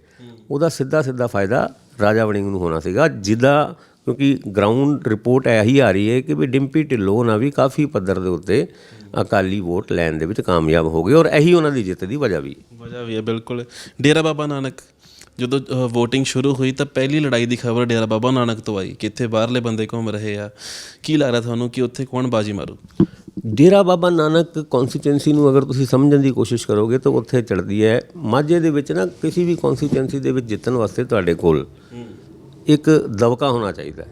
ਉਹਦਾ ਸਿੱਧਾ ਸਿੱਧਾ ਫਾਇਦਾ ਰਾਜਾ ਵੜਿੰਗ ਨੂੰ ਹੋਣਾ ਸੀਗਾ। ਜਿੱਦਾਂ ਕਿਉਂਕਿ ਗਰਾਊਂਡ ਰਿਪੋਰਟ ਇਹੀ ਆ ਰਹੀ ਹੈ ਕਿ ਵੀ ਡਿੰਪੀ ਢਿੱਲੋਂ ਨਾ ਵੀ ਕਾਫੀ ਪੱਧਰ ਦੇ ਉੱਤੇ ਅਕਾਲੀ ਵੋਟ ਲੈਣ ਦੇ ਵਿੱਚ ਕਾਮਯਾਬ ਹੋ ਗਏ ਔਰ ਇਹੀ ਉਹਨਾਂ ਦੀ ਜਿੱਤ ਦੀ ਵਜ੍ਹਾ ਵੀ। ਵਜ੍ਹਾ ਵੀ ਹੈ, ਬਿਲਕੁਲ। ਡੇਰਾ ਬਾਬਾ ਨਾਨਕ, ਜਦੋਂ VOTING ਸ਼ੁਰੂ ਹੋਈ ਤਾਂ ਪਹਿਲੀ ਲੜਾਈ ਦੀ ਖਬਰ ਡੇਰਾ ਬਾਬਾ ਨਾਨਕ ਤੋਂ ਆਈ, ਕਿ ਇੱਥੇ ਬਾਹਰਲੇ ਬੰਦੇ ਘੁੰਮ ਰਹੇ ਆ। ਕੀ ਲੱਗ ਰਿਹਾ ਤੁਹਾਨੂੰ ਕਿ ਉੱਥੇ ਕੌਣ ਬਾਜੀ ਮਾਰੂ? ਡੇਰਾ ਬਾਬਾ ਨਾਨਕ ਕਨਸਟੀਚੁਐਂਸੀ ਨੂੰ ਅਗਰ ਤੁਸੀਂ ਸਮਝਣ ਦੀ ਕੋਸ਼ਿਸ਼ ਕਰੋਗੇ ਤਾਂ ਉੱਥੇ ਚੜਦੀ ਹੈ। ਮਾਝੇ ਦੇ ਵਿੱਚ ਨਾ ਕਿਸੇ ਵੀ ਕਨਸਟੀਚੁਐਂਸੀ ਦੇ ਵਿੱਚ ਜਿੱਤਣ ਵਾਸਤੇ ਤੁਹਾਡੇ ਕੋਲ ਇੱਕ ਦਬਕਾ ਹੋਣਾ ਚਾਹੀਦਾ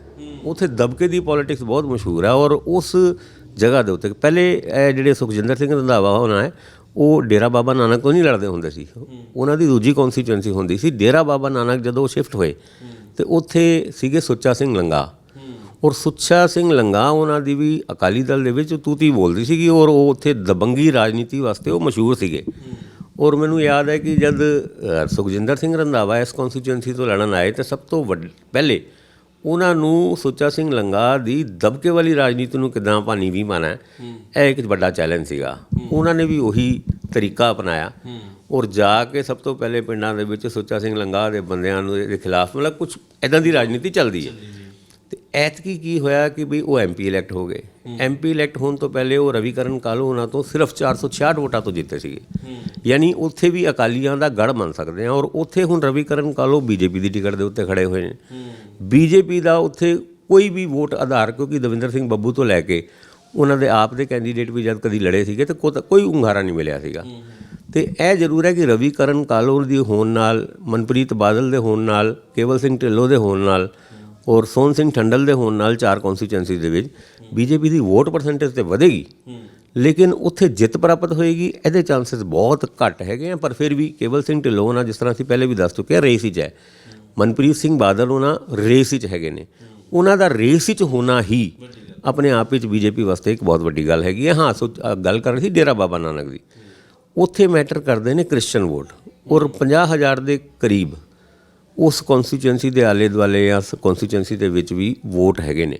ਉੱਥੇ ਦਬਕੇ ਦੀ ਪੋਲਿਟਿਕਸ ਬਹੁਤ ਮਸ਼ਹੂਰ ਹੈ ਔਰ ਉਸ ਜਗ੍ਹਾ ਦੇ ਉੱਤੇ, ਪਹਿਲੇ ਇਹ ਜਿਹੜੇ ਸੁਖਜਿੰਦਰ ਸਿੰਘ ਰੰਧਾਵਾ ਹੋਣਾ ਹੈ, ਉਹ ਡੇਰਾ ਬਾਬਾ ਨਾਨਕ ਤੋਂ ਨਹੀਂ ਲੜਦੇ ਹੁੰਦੇ ਸੀ। ਉਹਨਾਂ ਦੀ ਦੂਜੀ ਕਨਸਟੀਚੁਐਂਸੀ ਹੁੰਦੀ ਸੀ, ਡੇਰਾ ਬਾਬਾ ਨਾਨਕ ਜਦੋਂ ਸ਼ਿਫਟ ਹੋਏ, ਤੇ ਉੱਥੇ ਸੀਗੇ ਸੁੱਚਾ ਸਿੰਘ ਲੰਗਾ। ਔਰ ਸੁੱਚਾ ਸਿੰਘ ਲੰਗਾ, ਉਹਨਾਂ ਦੀ ਵੀ ਅਕਾਲੀ ਦਲ ਦੇ ਵਿੱਚ ਤੂਤੀ ਬੋਲਦੀ ਸੀਗੀ ਔਰ ਉਹ ਉੱਥੇ ਦਬੰਗੀ ਰਾਜਨੀਤੀ ਵਾਸਤੇ ਉਹ ਮਸ਼ਹੂਰ ਸੀਗੇ। ਔਰ ਮੈਨੂੰ ਯਾਦ ਹੈ ਕਿ ਜਦ ਸੁਖਜਿੰਦਰ ਸਿੰਘ ਰੰਧਾਵਾ ਇਸ ਕਨਸਟੀਚੁਐਂਸੀ ਤੋਂ ਲੜਨ ਆਏ ਤੇ ਸਭ ਤੋਂ ਵੱਡ, ਪਹਿਲੇ ਉਹਨਾਂ ਨੂੰ ਸੁੱਚਾ ਸਿੰਘ ਲੰਗਾ ਦੀ ਦਬਕੇ ਵਾਲੀ ਰਾਜਨੀਤੀ ਨੂੰ ਕਿਦਾਂ ਪਾਣੀ ਵੀ ਮਾਣਾ ਇਹ ਇੱਕ ਵੱਡਾ ਚੈਲੰਜ ਸੀਗਾ। ਉਹਨਾਂ ਨੇ ਵੀ ਉਹੀ ਤਰੀਕਾ ਅਪਣਾਇਆ। ਔਰ ਜਾ ਕੇ ਸਭ ਤੋਂ ਪਹਿਲੇ ਪਿੰਡਾਂ ਦੇ ਵਿੱਚ ਸੁੱਚਾ ਸਿੰਘ ਲੰਗਾ ਦੇ ਬੰਦਿਆਂ ਨੂੰ ਦੇ ਖਿਲਾਫ ਮਤਲਬ ਕੁਝ ਇਦਾਂ ਦੀ ਰਾਜਨੀਤੀ ਚੱਲਦੀ ਹੈ। ਐਤਕੀ ਕੀ ਹੋਇਆ ਕਿ ਵੀ ਉਹ ਐਮਪੀ ਇਲੈਕਟ ਹੋ ਗਏ। ਐਮਪੀ ਇਲੈਕਟ ਹੋਣ ਤੋਂ ਪਹਿਲੇ ਉਹ ਰਵੀਕਰਨ ਕਾਲੋ ਉਹਨਾਂ ਤੋਂ ਸਿਰਫ 466 ਵੋਟਾਂ ਤੋਂ ਜਿੱਤੇ ਸੀਗੇ। ਯਾਨੀ ਉੱਥੇ ਵੀ ਅਕਾਲੀਆਂ ਦਾ ਗੜ ਮੰਨ ਸਕਦੇ ਆ ਔਰ ਉੱਥੇ ਹੁਣ ਰਵੀਕਰਨ ਕਾਲੋ ਬੀਜੇਪੀ ਦੀ ਟਿਕਟ ਦੇ ਉੱਤੇ ਖੜੇ ਹੋਏ ਨੇ। ਬੀਜੇਪੀ ਦਾ ਉੱਥੇ ਕੋਈ ਵੀ ਵੋਟ ਆਧਾਰ ਕਿਉਂਕਿ ਦਵਿੰਦਰ ਸਿੰਘ ਬੱਬੂ ਤੋਂ ਲੈ ਕੇ ਉਹਨਾਂ ਦੇ ਆਪ ਦੇ ਕੈਂਡੀਡੇਟ ਵੀ ਜਦ ਕਦੀ ਲੜੇ ਸੀਗੇ ਤੇ ਕੋਈ ਹੁੰਗਾਰਾ ਨਹੀਂ ਮਿਲਿਆ ਸੀਗਾ। ਤੇ ਇਹ ਜ਼ਰੂਰ ਹੈ ਕਿ ਰਵੀਕਰਨ ਕਾਲੋ ਦੀ ਹੋਣ ਨਾਲ ਮਨਪ੍ਰੀਤ ਬਾਦਲ ਦੇ ਹੋਣ ਨਾਲ ਕੇਵਲ ਸਿੰਘ ਢਿੱਲੋਂ ਦੇ ਹੋਣ ਨਾਲ ਔਰ ਸੋਨ ਸਿੰਘ ਠੰਡਲ ਦੇ ਹੋਣ ਨਾਲ ਚਾਰ ਕਨਸਟੀਚੁਐਂਸੀ ਦੇ ਵਿੱਚ ਬੀਜੇਪੀ ਦੀ ਵੋਟ ਪਰਸੈਂਟੇਜ ਤੇ ਵਧੇਗੀ। ਲੇਕਿਨ ਉੱਥੇ ਜਿੱਤ ਪ੍ਰਾਪਤ ਹੋਏਗੀ, ਇਹਦੇ ਚਾਂਸਸ ਬਹੁਤ ਘੱਟ ਹੈਗੇ ਆ, ਪਰ ਫਿਰ ਵੀ ਕੇਵਲ ਸਿੰਘ ਢਿੱਲੋਂ ਨਾਲ ਜਿਸ ਤਰ੍ਹਾਂ ਅਸੀਂ ਪਹਿਲੇ ਵੀ ਦੱਸ ਚੁੱਕੇ ਆ ਰੇਸ ਵਿੱਚ ਹੈ। ਮਨਪ੍ਰੀਤ ਸਿੰਘ ਬਾਦਲ ਉਹਨਾਂ ਰੇਸ ਵਿੱਚ ਹੈਗੇ ਨੇ। ਉਹਨਾਂ ਦਾ ਰੇਸ ਵਿੱਚ ਹੋਣਾ ਹੀ ਆਪਣੇ ਆਪ ਵਿੱਚ ਬੀਜੇਪੀ ਵਾਸਤੇ ਇੱਕ ਬਹੁਤ ਵੱਡੀ ਗੱਲ ਹੈਗੀ ਹੈ ਹਾਂ, ਸੋ ਗੱਲ ਕਰ ਰਹੀ ਸੀ ਡੇਰਾ ਬਾਬਾ ਨਾਨਕ ਦੀ। ਉੱਥੇ ਮੈਟਰ ਕਰਦੇ ਨੇ ਕ੍ਰਿਸਚੀਅਨ ਵੋਟ ਔਰ 50000 ਦੇ ਕਰੀਬ ਉਸ ਕਨਸਟੀਚੁਐਂਸੀ ਦੇ ਆਲੇ ਦੁਆਲੇ ਜਾਂ ਕਨਸਟੀਚੁਐਂਸੀ ਦੇ ਵਿੱਚ ਵੀ ਵੋਟ ਹੈਗੇ ਨੇ।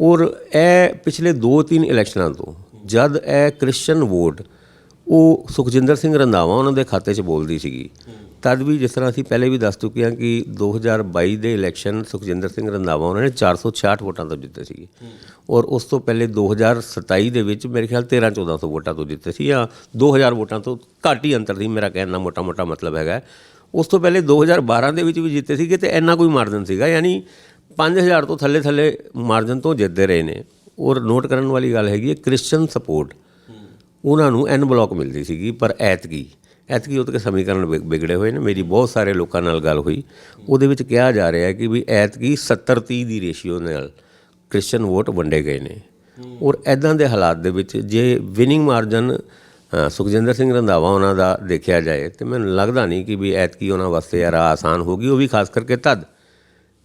ਔਰ ਇਹ ਪਿਛਲੇ 2-3 ਇਲੈਕਸ਼ਨਾਂ ਤੋਂ ਜਦ ਇਹ ਕ੍ਰਿਸਚੀਅਨ ਵੋਟ ਉਹ ਸੁਖਜਿੰਦਰ ਸਿੰਘ ਰੰਧਾਵਾ ਉਹਨਾਂ ਦੇ ਖਾਤੇ 'ਚ ਬੋਲਦੀ ਸੀਗੀ। ਤਦ ਵੀ ਜਿਸ ਤਰ੍ਹਾਂ ਅਸੀਂ ਪਹਿਲੇ ਵੀ ਦੱਸ ਚੁੱਕੇ ਹਾਂ ਕਿ 2022 ਦੇ ਇਲੈਕਸ਼ਨ ਸੁਖਜਿੰਦਰ ਸਿੰਘ ਰੰਧਾਵਾ ਉਹਨਾਂ ਨੇ 466 ਵੋਟਾਂ ਤੋਂ ਜਿੱਤੇ ਸੀਗੇ। ਔਰ ਉਸ ਤੋਂ ਪਹਿਲੇ 2027 ਦੇ ਵਿੱਚ ਮੇਰੇ ਖਿਆਲ 13 1400 ਵੋਟਾਂ ਤੋਂ ਜਿੱਤੇ ਸੀ ਜਾਂ 2000 ਵੋਟਾਂ ਤੋਂ ਘੱਟ ਹੀ ਅੰਤਰ ਸੀ, ਮੇਰਾ ਕਹਿਣ ਦਾ ਮੋਟਾ ਮੋਟਾ ਮਤਲਬ ਹੈਗਾ। ਉਸ ਤੋਂ ਪਹਿਲੇ 2012 ਦੇ ਵਿੱਚ ਵੀ ਜਿੱਤੇ ਸੀਗੇ ਤੇ ਇੰਨਾ ਕੋਈ ਮਾਰਜਨ ਸੀਗਾ, ਯਾਨੀ 5000 ਤੋਂ ਥੱਲੇ ਥੱਲੇ ਮਾਰਜਨ ਤੋਂ ਜਿੱਤਦੇ ਰਹੇ ਨੇ। ਔਰ ਨੋਟ ਕਰਨ ਵਾਲੀ ਗੱਲ ਹੈਗੀ ਹੈ ਕ੍ਰਿਸਚੀਅਨ ਸਪੋਰਟ, ਉਹਨਾਂ ਨੂੰ ਐਨ ਬਲੌਕ ਮਿਲਦੀ ਸੀਗੀ ਪਰ ਐਤਕੀ। ਐਤਕੀ ਉਹ ਤੇ ਸਮੀਕਰਨ ਵਿਗੜੇ ਹੋਏ ਨੇ, ਮੇਰੀ ਬਹੁਤ ਸਾਰੇ ਲੋਕਾਂ ਨਾਲ ਗੱਲ ਹੋਈ। ਉਹਦੇ ਵਿੱਚ ਕਿਹਾ ਜਾ ਰਿਹਾ ਹੈ ਕਿ ਵੀ ਐਤਕੀ 70 30 ਦੀ ਰੇਸ਼ੀਓ ਨਾਲ ਕ੍ਰਿਸਚੀਅਨ ਵੋਟ ਵੰਡੇ ਗਏ ਨੇ। ਔਰ ਐਦਾਂ ਦੇ ਹਾਲਾਤ ਦੇ ਵਿੱਚ ਜੇ ਵਿਨਿੰਗ ਮਾਰਜਨ ਸੁਖਜਿੰਦਰ ਸਿੰਘ ਰੰਧਾਵਾ ਉਹਨਾਂ ਦਾ ਦੇਖਿਆ ਜਾਏ ਤੇ ਮੈਨੂੰ ਲੱਗਦਾ ਨਹੀਂ ਕਿ ਵੀ ਐਤਕੀ ਉਹਨਾਂ ਵਾਸਤੇ ਇਹ ਰਾਹ ਆਸਾਨ ਹੋਗੀ ਉਹ ਵੀ ਖਾਸ ਕਰਕੇ ਤਦ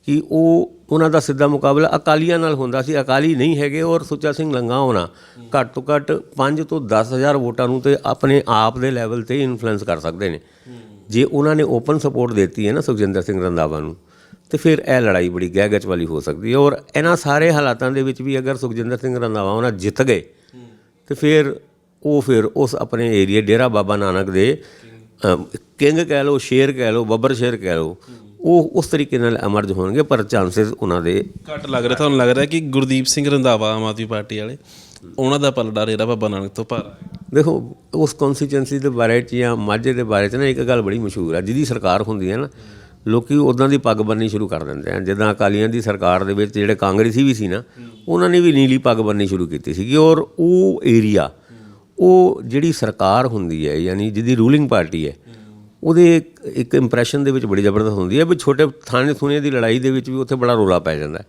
ਕਿ ਉਹ ਉਹਨਾਂ ਦਾ ਸਿੱਧਾ ਮੁਕਾਬਲਾ ਅਕਾਲੀਆਂ ਨਾਲ ਹੁੰਦਾ ਸੀ, ਅਕਾਲੀ ਨਹੀਂ ਹੈਗੇ ਔਰ ਸੁੱਚਾ ਸਿੰਘ ਲੰਗਾ ਹੋਣਾ ਘੱਟ ਤੋਂ ਘੱਟ 5 ਤੋਂ 10000 ਵੋਟਾਂ ਨੂੰ ਤੇ ਆਪਣੇ ਆਪ ਦੇ ਲੈਵਲ ਤੇ ਇਨਫਲੂਐਂਸ ਕਰ ਸਕਦੇ ਨੇ। ਜੇ ਉਹਨਾਂ ਨੇ ਓਪਨ ਸਪੋਰਟ ਦਿੱਤੀ ਹੈ ਨਾ ਸੁਖਜਿੰਦਰ ਸਿੰਘ ਰੰਧਾਵਾ ਨੂੰ, ਤੇ ਫਿਰ ਇਹ ਲੜਾਈ ਬੜੀ ਗਹਿਗਚ ਵਾਲੀ ਹੋ ਸਕਦੀ ਹੈ ਔਰ ਇਹਨਾਂ ਸਾਰੇ ਹਾਲਾਤਾਂ ਦੇ ਵਿੱਚ ਵੀ ਅਗਰ ਸੁਖਜਿੰਦਰ ਸਿੰਘ ਰੰਧਾਵਾ ਉਹਨਾਂ ਜਿੱਤ ਗਏ, ਤੇ ਫਿਰ ਉਹ ਫਿਰ ਉਸ ਆਪਣੇ ਏਰੀਆ ਡੇਰਾ ਬਾਬਾ ਨਾਨਕ ਦੇ ਕਿੰਗ ਕਹਿ ਲਓ ਸ਼ੇਰ ਕਹਿ ਲਓ ਬੱਬਰ ਸ਼ੇਰ ਕਹਿ ਲਓ ਉਹ ਉਸ ਤਰੀਕੇ ਨਾਲ ਅਮਰਜ ਹੋਣਗੇ ਪਰ ਚਾਂਸਸ ਉਹਨਾਂ ਦੇ ਘੱਟ ਲੱਗ ਰਿਹਾ ਤੁਹਾਨੂੰ ਲੱਗ ਰਿਹਾ ਕਿ ਗੁਰਦੀਪ ਸਿੰਘ ਰੰਧਾਵਾ ਆਮ ਆਦਮੀ ਪਾਰਟੀ ਵਾਲੇ ਉਹਨਾਂ ਦਾ ਪਲੜਾ ਰੇਰਾ ਬਾਬਾ ਨਾਨਕ ਤੋਂ ਭਾਰਾ ਦੇਖੋ ਉਸ ਕਨਸਟੀਚੁਐਂਸੀ ਦੇ ਬਾਰੇ ਚ ਜਾਂ ਮਾਝੇ ਦੇ ਬਾਰੇ ਚ ਨਾ ਇੱਕ ਗੱਲ ਬੜੀ ਮਸ਼ਹੂਰ ਹੈ ਜਿਹਦੀ ਸਰਕਾਰ ਹੁੰਦੀ ਹੈ ਨਾ ਲੋਕੀ ਉਦਾਂ ਦੀ ਪੱਗ ਬੰਨਣੀ ਸ਼ੁਰੂ ਕਰ ਦਿੰਦੇ ਆ ਜਿੱਦਾਂ ਅਕਾਲੀਆਂ ਦੀ ਸਰਕਾਰ ਦੇ ਵਿੱਚ ਜਿਹੜੇ ਕਾਂਗਰਸੀ ਵੀ ਸੀ ਨਾ ਉਹਨਾਂ ਨੇ ਵੀ ਨੀਲੀ ਪੱਗ ਬੰਨਣੀ ਸ਼ੁਰੂ ਕੀਤੀ ਸੀਗੀ ਔਰ ਉਹ ਏਰੀਆ ਉਹ ਜਿਹੜੀ ਸਰਕਾਰ ਹੁੰਦੀ ਹੈ, ਯਾਨੀ ਜਿਹਦੀ ਰੂਲਿੰਗ ਪਾਰਟੀ ਹੈ, ਉਹਦੇ ਇੱਕ- ਇੱਕ ਇੰਪ੍ਰੈਸ਼ਨ ਦੇ ਵਿੱਚ ਬੜੀ ਜ਼ਬਰਦਸਤ ਹੁੰਦੀ ਹੈ ਵੀ ਛੋਟੇ ਥਾਣੇ ਥੁਣੇ ਦੀ ਲੜਾਈ ਦੇ ਵਿੱਚ ਵੀ ਉੱਥੇ ਬੜਾ ਰੋਲਾ ਪੈ ਜਾਂਦਾ ਹੈ।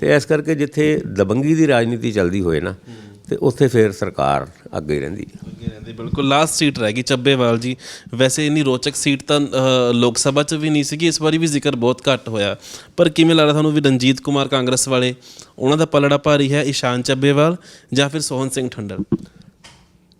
ਤੇ ਇਸ ਕਰਕੇ ਜਿੱਥੇ ਦਬੰਗੀ ਦੀ ਰਾਜਨੀਤੀ ਚੱਲਦੀ ਹੋਏ ਨਾ, ਤੇ ਉੱਥੇ ਫਿਰ ਸਰਕਾਰ ਅੱਗੇ ਰਹਿੰਦੀ ਅੱਗੇ ਰਹਿੰਦੀ, ਬਿਲਕੁਲ ਲਾਸਟ ਸੀਟ ਰਹਿ ਗਈ ਚੱਬੇਵਾਲ ਜੀ। ਵੈਸੇ ਇੰਨੀ ਰੋਚਕ ਸੀਟ ਤਾਂ ਲੋਕ ਸਭਾ 'ਚ ਵੀ ਨਹੀਂ ਸੀਗੀ, ਇਸ ਵਾਰੀ ਵੀ ਜ਼ਿਕਰ ਬਹੁਤ ਘੱਟ ਹੋਇਆ। ਪਰ ਕਿਵੇਂ ਲੱਗਦਾ ਤੁਹਾਨੂੰ ਵੀ ਰਣਜੀਤ ਕੁਮਾਰ ਕਾਂਗਰਸ ਵਾਲੇ, ਉਹਨਾਂ ਦਾ ਪਲੜਾ ਭਾਰੀ ਹੈ ਈਸ਼ਾਨ ਚੱਬੇਵਾਲ ਜਾਂ ਫਿਰ ਸੋਹਨ ਸਿੰਘ ਠੰਡਰ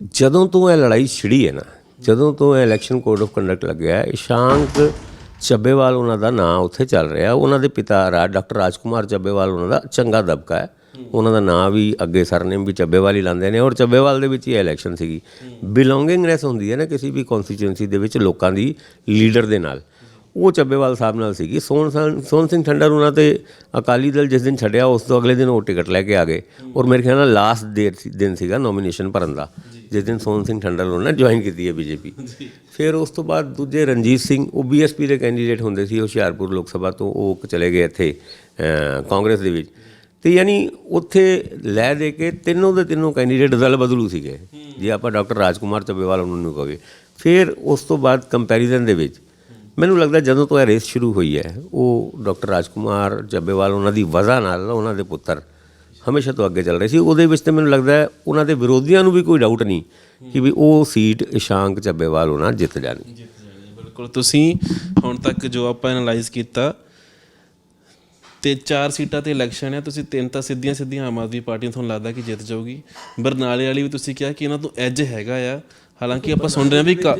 ਜਦੋਂ ਤੋਂ ਇਹ ਲੜਾਈ ਛਿੜੀ ਹੈ ਨਾ, ਜਦੋਂ ਤੋਂ ਇਹ ਇਲੈਕਸ਼ਨ ਕੋਡ ਆਫ ਕੰਡਕਟ ਲੱਗਿਆ ਇਸ਼ਾਂਕ ਚੱਬੇਵਾਲ ਉਹਨਾਂ ਦਾ ਨਾਂ ਉੱਥੇ ਚੱਲ ਰਿਹਾ, ਉਹਨਾਂ ਦੇ ਪਿਤਾ ਰਾ, ਡਾਕਟਰ ਰਾਜਕੁਮਾਰ ਚੱਬੇਵਾਲ ਉਹਨਾਂ ਦਾ ਚੰਗਾ ਦਬਕਾ ਹੈ। ਉਹਨਾਂ ਦਾ ਨਾਂ ਵੀ ਅੱਗੇ ਸਰਨੇਮ ਵੀ ਚੱਬੇਵਾਲ ਹੀ ਲਾਉਂਦੇ ਨੇ ਔਰ ਚੱਬੇਵਾਲ ਦੇ ਵਿੱਚ ਹੀ ਇਲੈਕਸ਼ਨ ਸੀਗੀ। ਬਿਲੋਂਗਿੰਗਨੈਸ ਹੁੰਦੀ ਹੈ ਨਾ, ਕਿਸੇ ਵੀ ਕਨਸਟੀਚੁਐਂਸੀ ਦੇ ਵਿੱਚ ਲੋਕਾਂ ਦੀ ਲੀਡਰ ਦੇ ਨਾਲ। ਉਹ ਚੱਬੇਵਾਲ ਸਾਹਿਬ ਨਾਲ ਸੀਗੀ। ਸੋਹਣ ਸੋਹਣ ਸਿੰਘ ਠੰਡਰ ਉਹਨਾਂ ਤੇ ਅਕਾਲੀ ਦਲ ਜਿਸ ਦਿਨ ਛੱਡਿਆ ਉਸ ਤੋਂ ਅਗਲੇ ਦਿਨ ਉਹ ਟਿਕਟ ਲੈ ਕੇ ਆ ਗਏ। ਔਰ ਮੇਰੇ ਖਿਆਲ ਨਾਲ ਲਾਸਟ ਦਿਨ ਸੀਗਾ ਨੋਮੀਨੇਸ਼ਨ ਭਰਨ ਦਾ। ਜਿਸ ਦਿਨ ਸੋਹਣ ਸਿੰਘ ਠੰਡਰ ਉਹਨਾਂ ਨੇ ਜੁਆਇਨ ਕੀਤੀ ਹੈ ਬੀਜੇਪੀ ਫਿਰ ਉਸ ਤੋਂ ਬਾਅਦ ਦੂਜੇ ਰਣਜੀਤ ਸਿੰਘ ਉਹ ਬੀਐਸਪੀ ਦੇ ਕੈਂਡੀਡੇਟ ਹੁੰਦੇ ਸੀ ਹੁਸ਼ਿਆਰਪੁਰ ਲੋਕ ਸਭਾ ਤੋਂ ਉਹ ਚਲੇ ਗਏ ਇੱਥੇ ਕਾਂਗਰਸ ਦੇ ਵਿੱਚ। ਤੇ ਯਾਨੀ ਉੱਥੇ ਲੈ ਦੇ ਕੇ ਤਿੰਨੋਂ ਦੇ ਤਿੰਨੋਂ ਕੈਂਡੀਡੇਟ ਦਲ ਬਦਲੂ ਸੀਗੇ। ਜੇ ਆਪਾਂ ਡਾਕਟਰ ਰਾਜਕੁਮਾਰ ਚੱਬੇਵਾਲ ਉਹਨਾਂ ਨੂੰ ਕਹੇ ਫਿਰ ਉਸ ਤੋਂ ਬਾਅਦ ਕੰਪੈਰੀਜ਼ਨ ਦੇ ਵਿੱਚ ਮੈਨੂੰ ਲੱਗਦਾ ਜਦੋਂ ਤੋਂ ਇਹ ਰੇਸ ਸ਼ੁਰੂ ਹੋਈ ਹੈ, ਉਹ ਡਾਕਟਰ ਰਾਜਕੁਮਾਰ ਚੱਬੇਵਾਲ ਉਹਨਾਂ ਦੀ ਵਜ੍ਹਾ ਨਾਲ ਉਹਨਾਂ ਦੇ ਪੁੱਤਰ ਹਮੇਸ਼ਾ ਤੋਂ ਅੱਗੇ ਚੱਲ ਰਹੇ ਸੀ। ਉਹਦੇ ਵਿੱਚ ਤੇ ਮੈਨੂੰ ਲੱਗਦਾ ਉਹਨਾਂ ਦੇ ਵਿਰੋਧੀਆਂ ਨੂੰ ਵੀ ਕੋਈ ਡਾਊਟ ਨਹੀਂ ਕਿ ਵੀ ਉਹ ਸੀਟ ਇਸ਼ਾਂਕ ਚੱਬੇਵਾਲ ਉਹਨਾਂ ਜਿੱਤ ਜਾਣੀ। ਬਿਲਕੁਲ। ਤੁਸੀਂ ਹੁਣ ਤੱਕ ਜੋ ਆਪਾਂ ਐਨਾਲਾਈਜ਼ ਕੀਤਾ, ਤੇ ਚਾਰ ਸੀਟਾਂ ਤੇ ਇਲੈਕਸ਼ਨ ਹੈ, ਤੁਸੀਂ ਤਿੰਨ ਤਾਂ ਸਿੱਧੀਆਂ ਸਿੱਧੀਆਂ ਆਮ ਆਦਮੀ ਪਾਰਟੀ ਨੂੰ ਤੁਹਾਨੂੰ ਲੱਗਦਾ ਕਿ ਜਿੱਤ ਜਾਊਗੀ। ਬਰਨਾਲੇ ਵਾਲੀ ਵੀ ਤੁਸੀਂ ਕਿਹਾ ਕਿ ਇਹਨਾਂ ਤੋਂ ਐਜ ਹੈਗਾ ਆ। ਹਾਲਾਂਕਿ ਆਪਾਂ ਸੁਣ ਰਹੇ ਹਾਂ ਵੀ ਕਾ-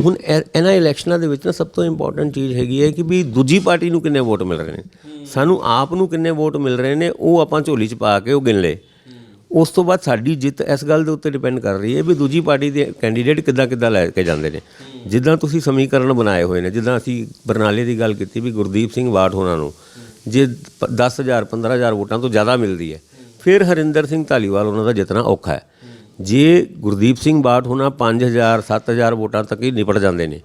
ਹੁਣ ਇਹ- ਇਹਨਾਂ ਇਲੈਕਸ਼ਨਾਂ ਦੇ ਵਿੱਚ ਨਾ ਸਭ ਤੋਂ ਇੰਪੋਰਟੈਂਟ ਚੀਜ਼ ਹੈਗੀ ਹੈ ਕਿ ਵੀ ਦੂਜੀ ਪਾਰਟੀ ਨੂੰ ਕਿੰਨੇ ਵੋਟ ਮਿਲ ਰਹੇ ਨੇ। ਸਾਨੂੰ ਆਪ ਨੂੰ ਕਿੰਨੇ ਵੋਟ ਮਿਲ ਰਹੇ ਨੇ, ਉਹ ਆਪਾਂ ਝੋਲੀ 'ਚ ਪਾ ਕੇ ਉਹ ਗਿਣ ਲਏ। ਉਸ ਤੋਂ ਬਾਅਦ ਸਾਡੀ ਜਿੱਤ ਇਸ ਗੱਲ ਦੇ ਉੱਤੇ ਡਿਪੈਂਡ ਕਰ ਰਹੀ ਹੈ ਵੀ ਦੂਜੀ ਪਾਰਟੀ ਦੇ ਕੈਂਡੀਡੇਟ ਕਿੱਦਾਂ ਕਿੱਦਾਂ ਲੈ ਕੇ ਜਾਂਦੇ ਨੇ। ਜਿੱਦਾਂ ਤੁਸੀਂ ਸਮੀਕਰਨ ਬਣਾਏ ਹੋਏ ਨੇ, ਜਿੱਦਾਂ ਅਸੀਂ ਬਰਨਾਲੇ ਦੀ ਗੱਲ ਕੀਤੀ ਵੀ ਗੁਰਦੀਪ ਸਿੰਘ ਬਾਠ ਉਹਨਾਂ ਨੂੰ, ਜੇ ਪ- 10000 15000 ਵੋਟਾਂ ਤੋਂ ਜ਼ਿਆਦਾ ਮਿਲਦੀ ਹੈ, ਫਿਰ ਹਰਿੰਦਰ ਸਿੰਘ ਧਾਲੀਵਾਲ ਉਹਨਾਂ ਦਾ ਜਿੱਤਣਾ ਔਖਾ ਹੈ। ਜੇ ਗੁਰਦੀਪ ਸਿੰਘ ਬਾਠ ਹੋਣਾ 5000 7000 ਵੋਟਾਂ ਤੱਕ ਹੀ ਨਿਪਟ ਜਾਂਦੇ ਨੇ,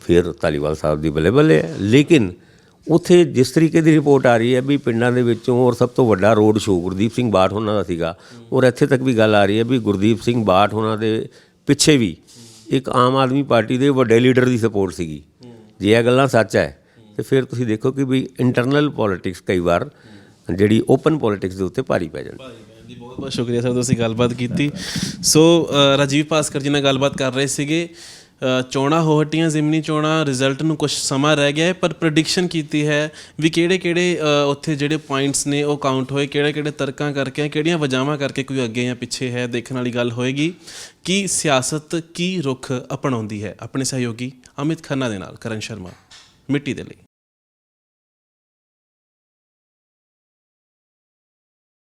ਫਿਰ ਧਾਲੀਵਾਲ ਸਾਹਿਬ ਦੀ ਬੱਲੇ ਬੱਲੇ ਹੈ। ਲੇਕਿਨ ਉੱਥੇ ਜਿਸ ਤਰੀਕੇ ਦੀ ਰਿਪੋਰਟ ਆ ਰਹੀ ਹੈ ਵੀ ਪਿੰਡਾਂ ਦੇ ਵਿੱਚੋਂ ਔਰ ਸਭ ਤੋਂ ਵੱਡਾ ਰੋਡ ਸ਼ੋਅ ਗੁਰਦੀਪ ਸਿੰਘ ਬਾਠ ਉਹਨਾਂ ਦਾ ਸੀਗਾ, ਔਰ ਇੱਥੇ ਤੱਕ ਵੀ ਗੱਲ ਆ ਰਹੀ ਹੈ ਵੀ ਗੁਰਦੀਪ ਸਿੰਘ ਬਾਠ ਉਹਨਾਂ ਦੇ ਪਿੱਛੇ ਵੀ ਇੱਕ ਆਮ ਆਦਮੀ ਪਾਰਟੀ ਦੇ ਵੱਡੇ ਲੀਡਰ ਦੀ ਸਪੋਰਟ ਸੀਗੀ। ਜੇ ਇਹ ਗੱਲਾਂ ਸੱਚ ਹੈ, ਤੇ ਫਿਰ ਤੁਸੀਂ ਦੇਖੋ ਕਿ ਵੀ ਇੰਟਰਨਲ ਪੋਲਿਟਿਕਸ ਕਈ ਵਾਰ ਜਿਹੜੀ ਓਪਨ ਪੋਲਿਟਿਕਸ ਦੇ ਉੱਤੇ ਭਾਰੀ ਪੈ ਜਾਂਦੀ ਜੀ ਬਹੁਤ ਬਹੁਤ ਸ਼ੁਕਰੀਆ ਸਰ ਤੁਸੀਂ ਗੱਲਬਾਤ ਕੀਤੀ। ਸੋ ਰਾਜੀਵ ਭਾਸਕਰ ਜੀ ਨਾਲ ਗੱਲਬਾਤ ਕਰ ਰਹੇ ਸੀਗੇ। ਅ, ਚੋਣਾਂ ਹੋ ਹਟੀਆਂ ਜ਼ਿਮਨੀ ਚੋਣਾਂ ਰਿਜ਼ਲਟ ਨੂੰ ਕੁਝ ਸਮਾਂ ਰਹਿ ਗਿਆ ਹੈ ਪਰ ਪ੍ਰੈਡਿਕਸ਼ਨ ਕੀਤੀ ਹੈ ਵੀ ਕਿਹੜੇ ਕਿਹੜੇ ਉੱਥੇ ਜਿਹੜੇ ਪੁਆਇੰਟਸ ਨੇ ਉਹ ਕਾਊਂਟ ਹੋਏ ਕਿਹੜੇ ਕਿਹੜੇ ਤਰਕਾਂ ਕਰਕੇ ਕਿਹੜੀਆਂ ਵਜਾਵਾਂ ਕਰਕੇ ਕੋਈ ਅੱਗੇ ਜਾਂ ਪਿੱਛੇ ਹੈ ਦੇਖਣ ਵਾਲੀ ਗੱਲ ਹੋਏਗੀ। ਕਿ ਸਿਆਸਤ ਕੀ ਰੁਖ ਅਪਣਾਉਂਦੀ ਹੈ? ਆਪਣੇ ਸਹਿਯੋਗੀ ਅਮਿਤ ਖੰਨਾ ਦੇ ਨਾਲ ਕਰਨ ਸ਼ਰਮਾ ਮਿੱਟੀ ਦੇ ਲਈ।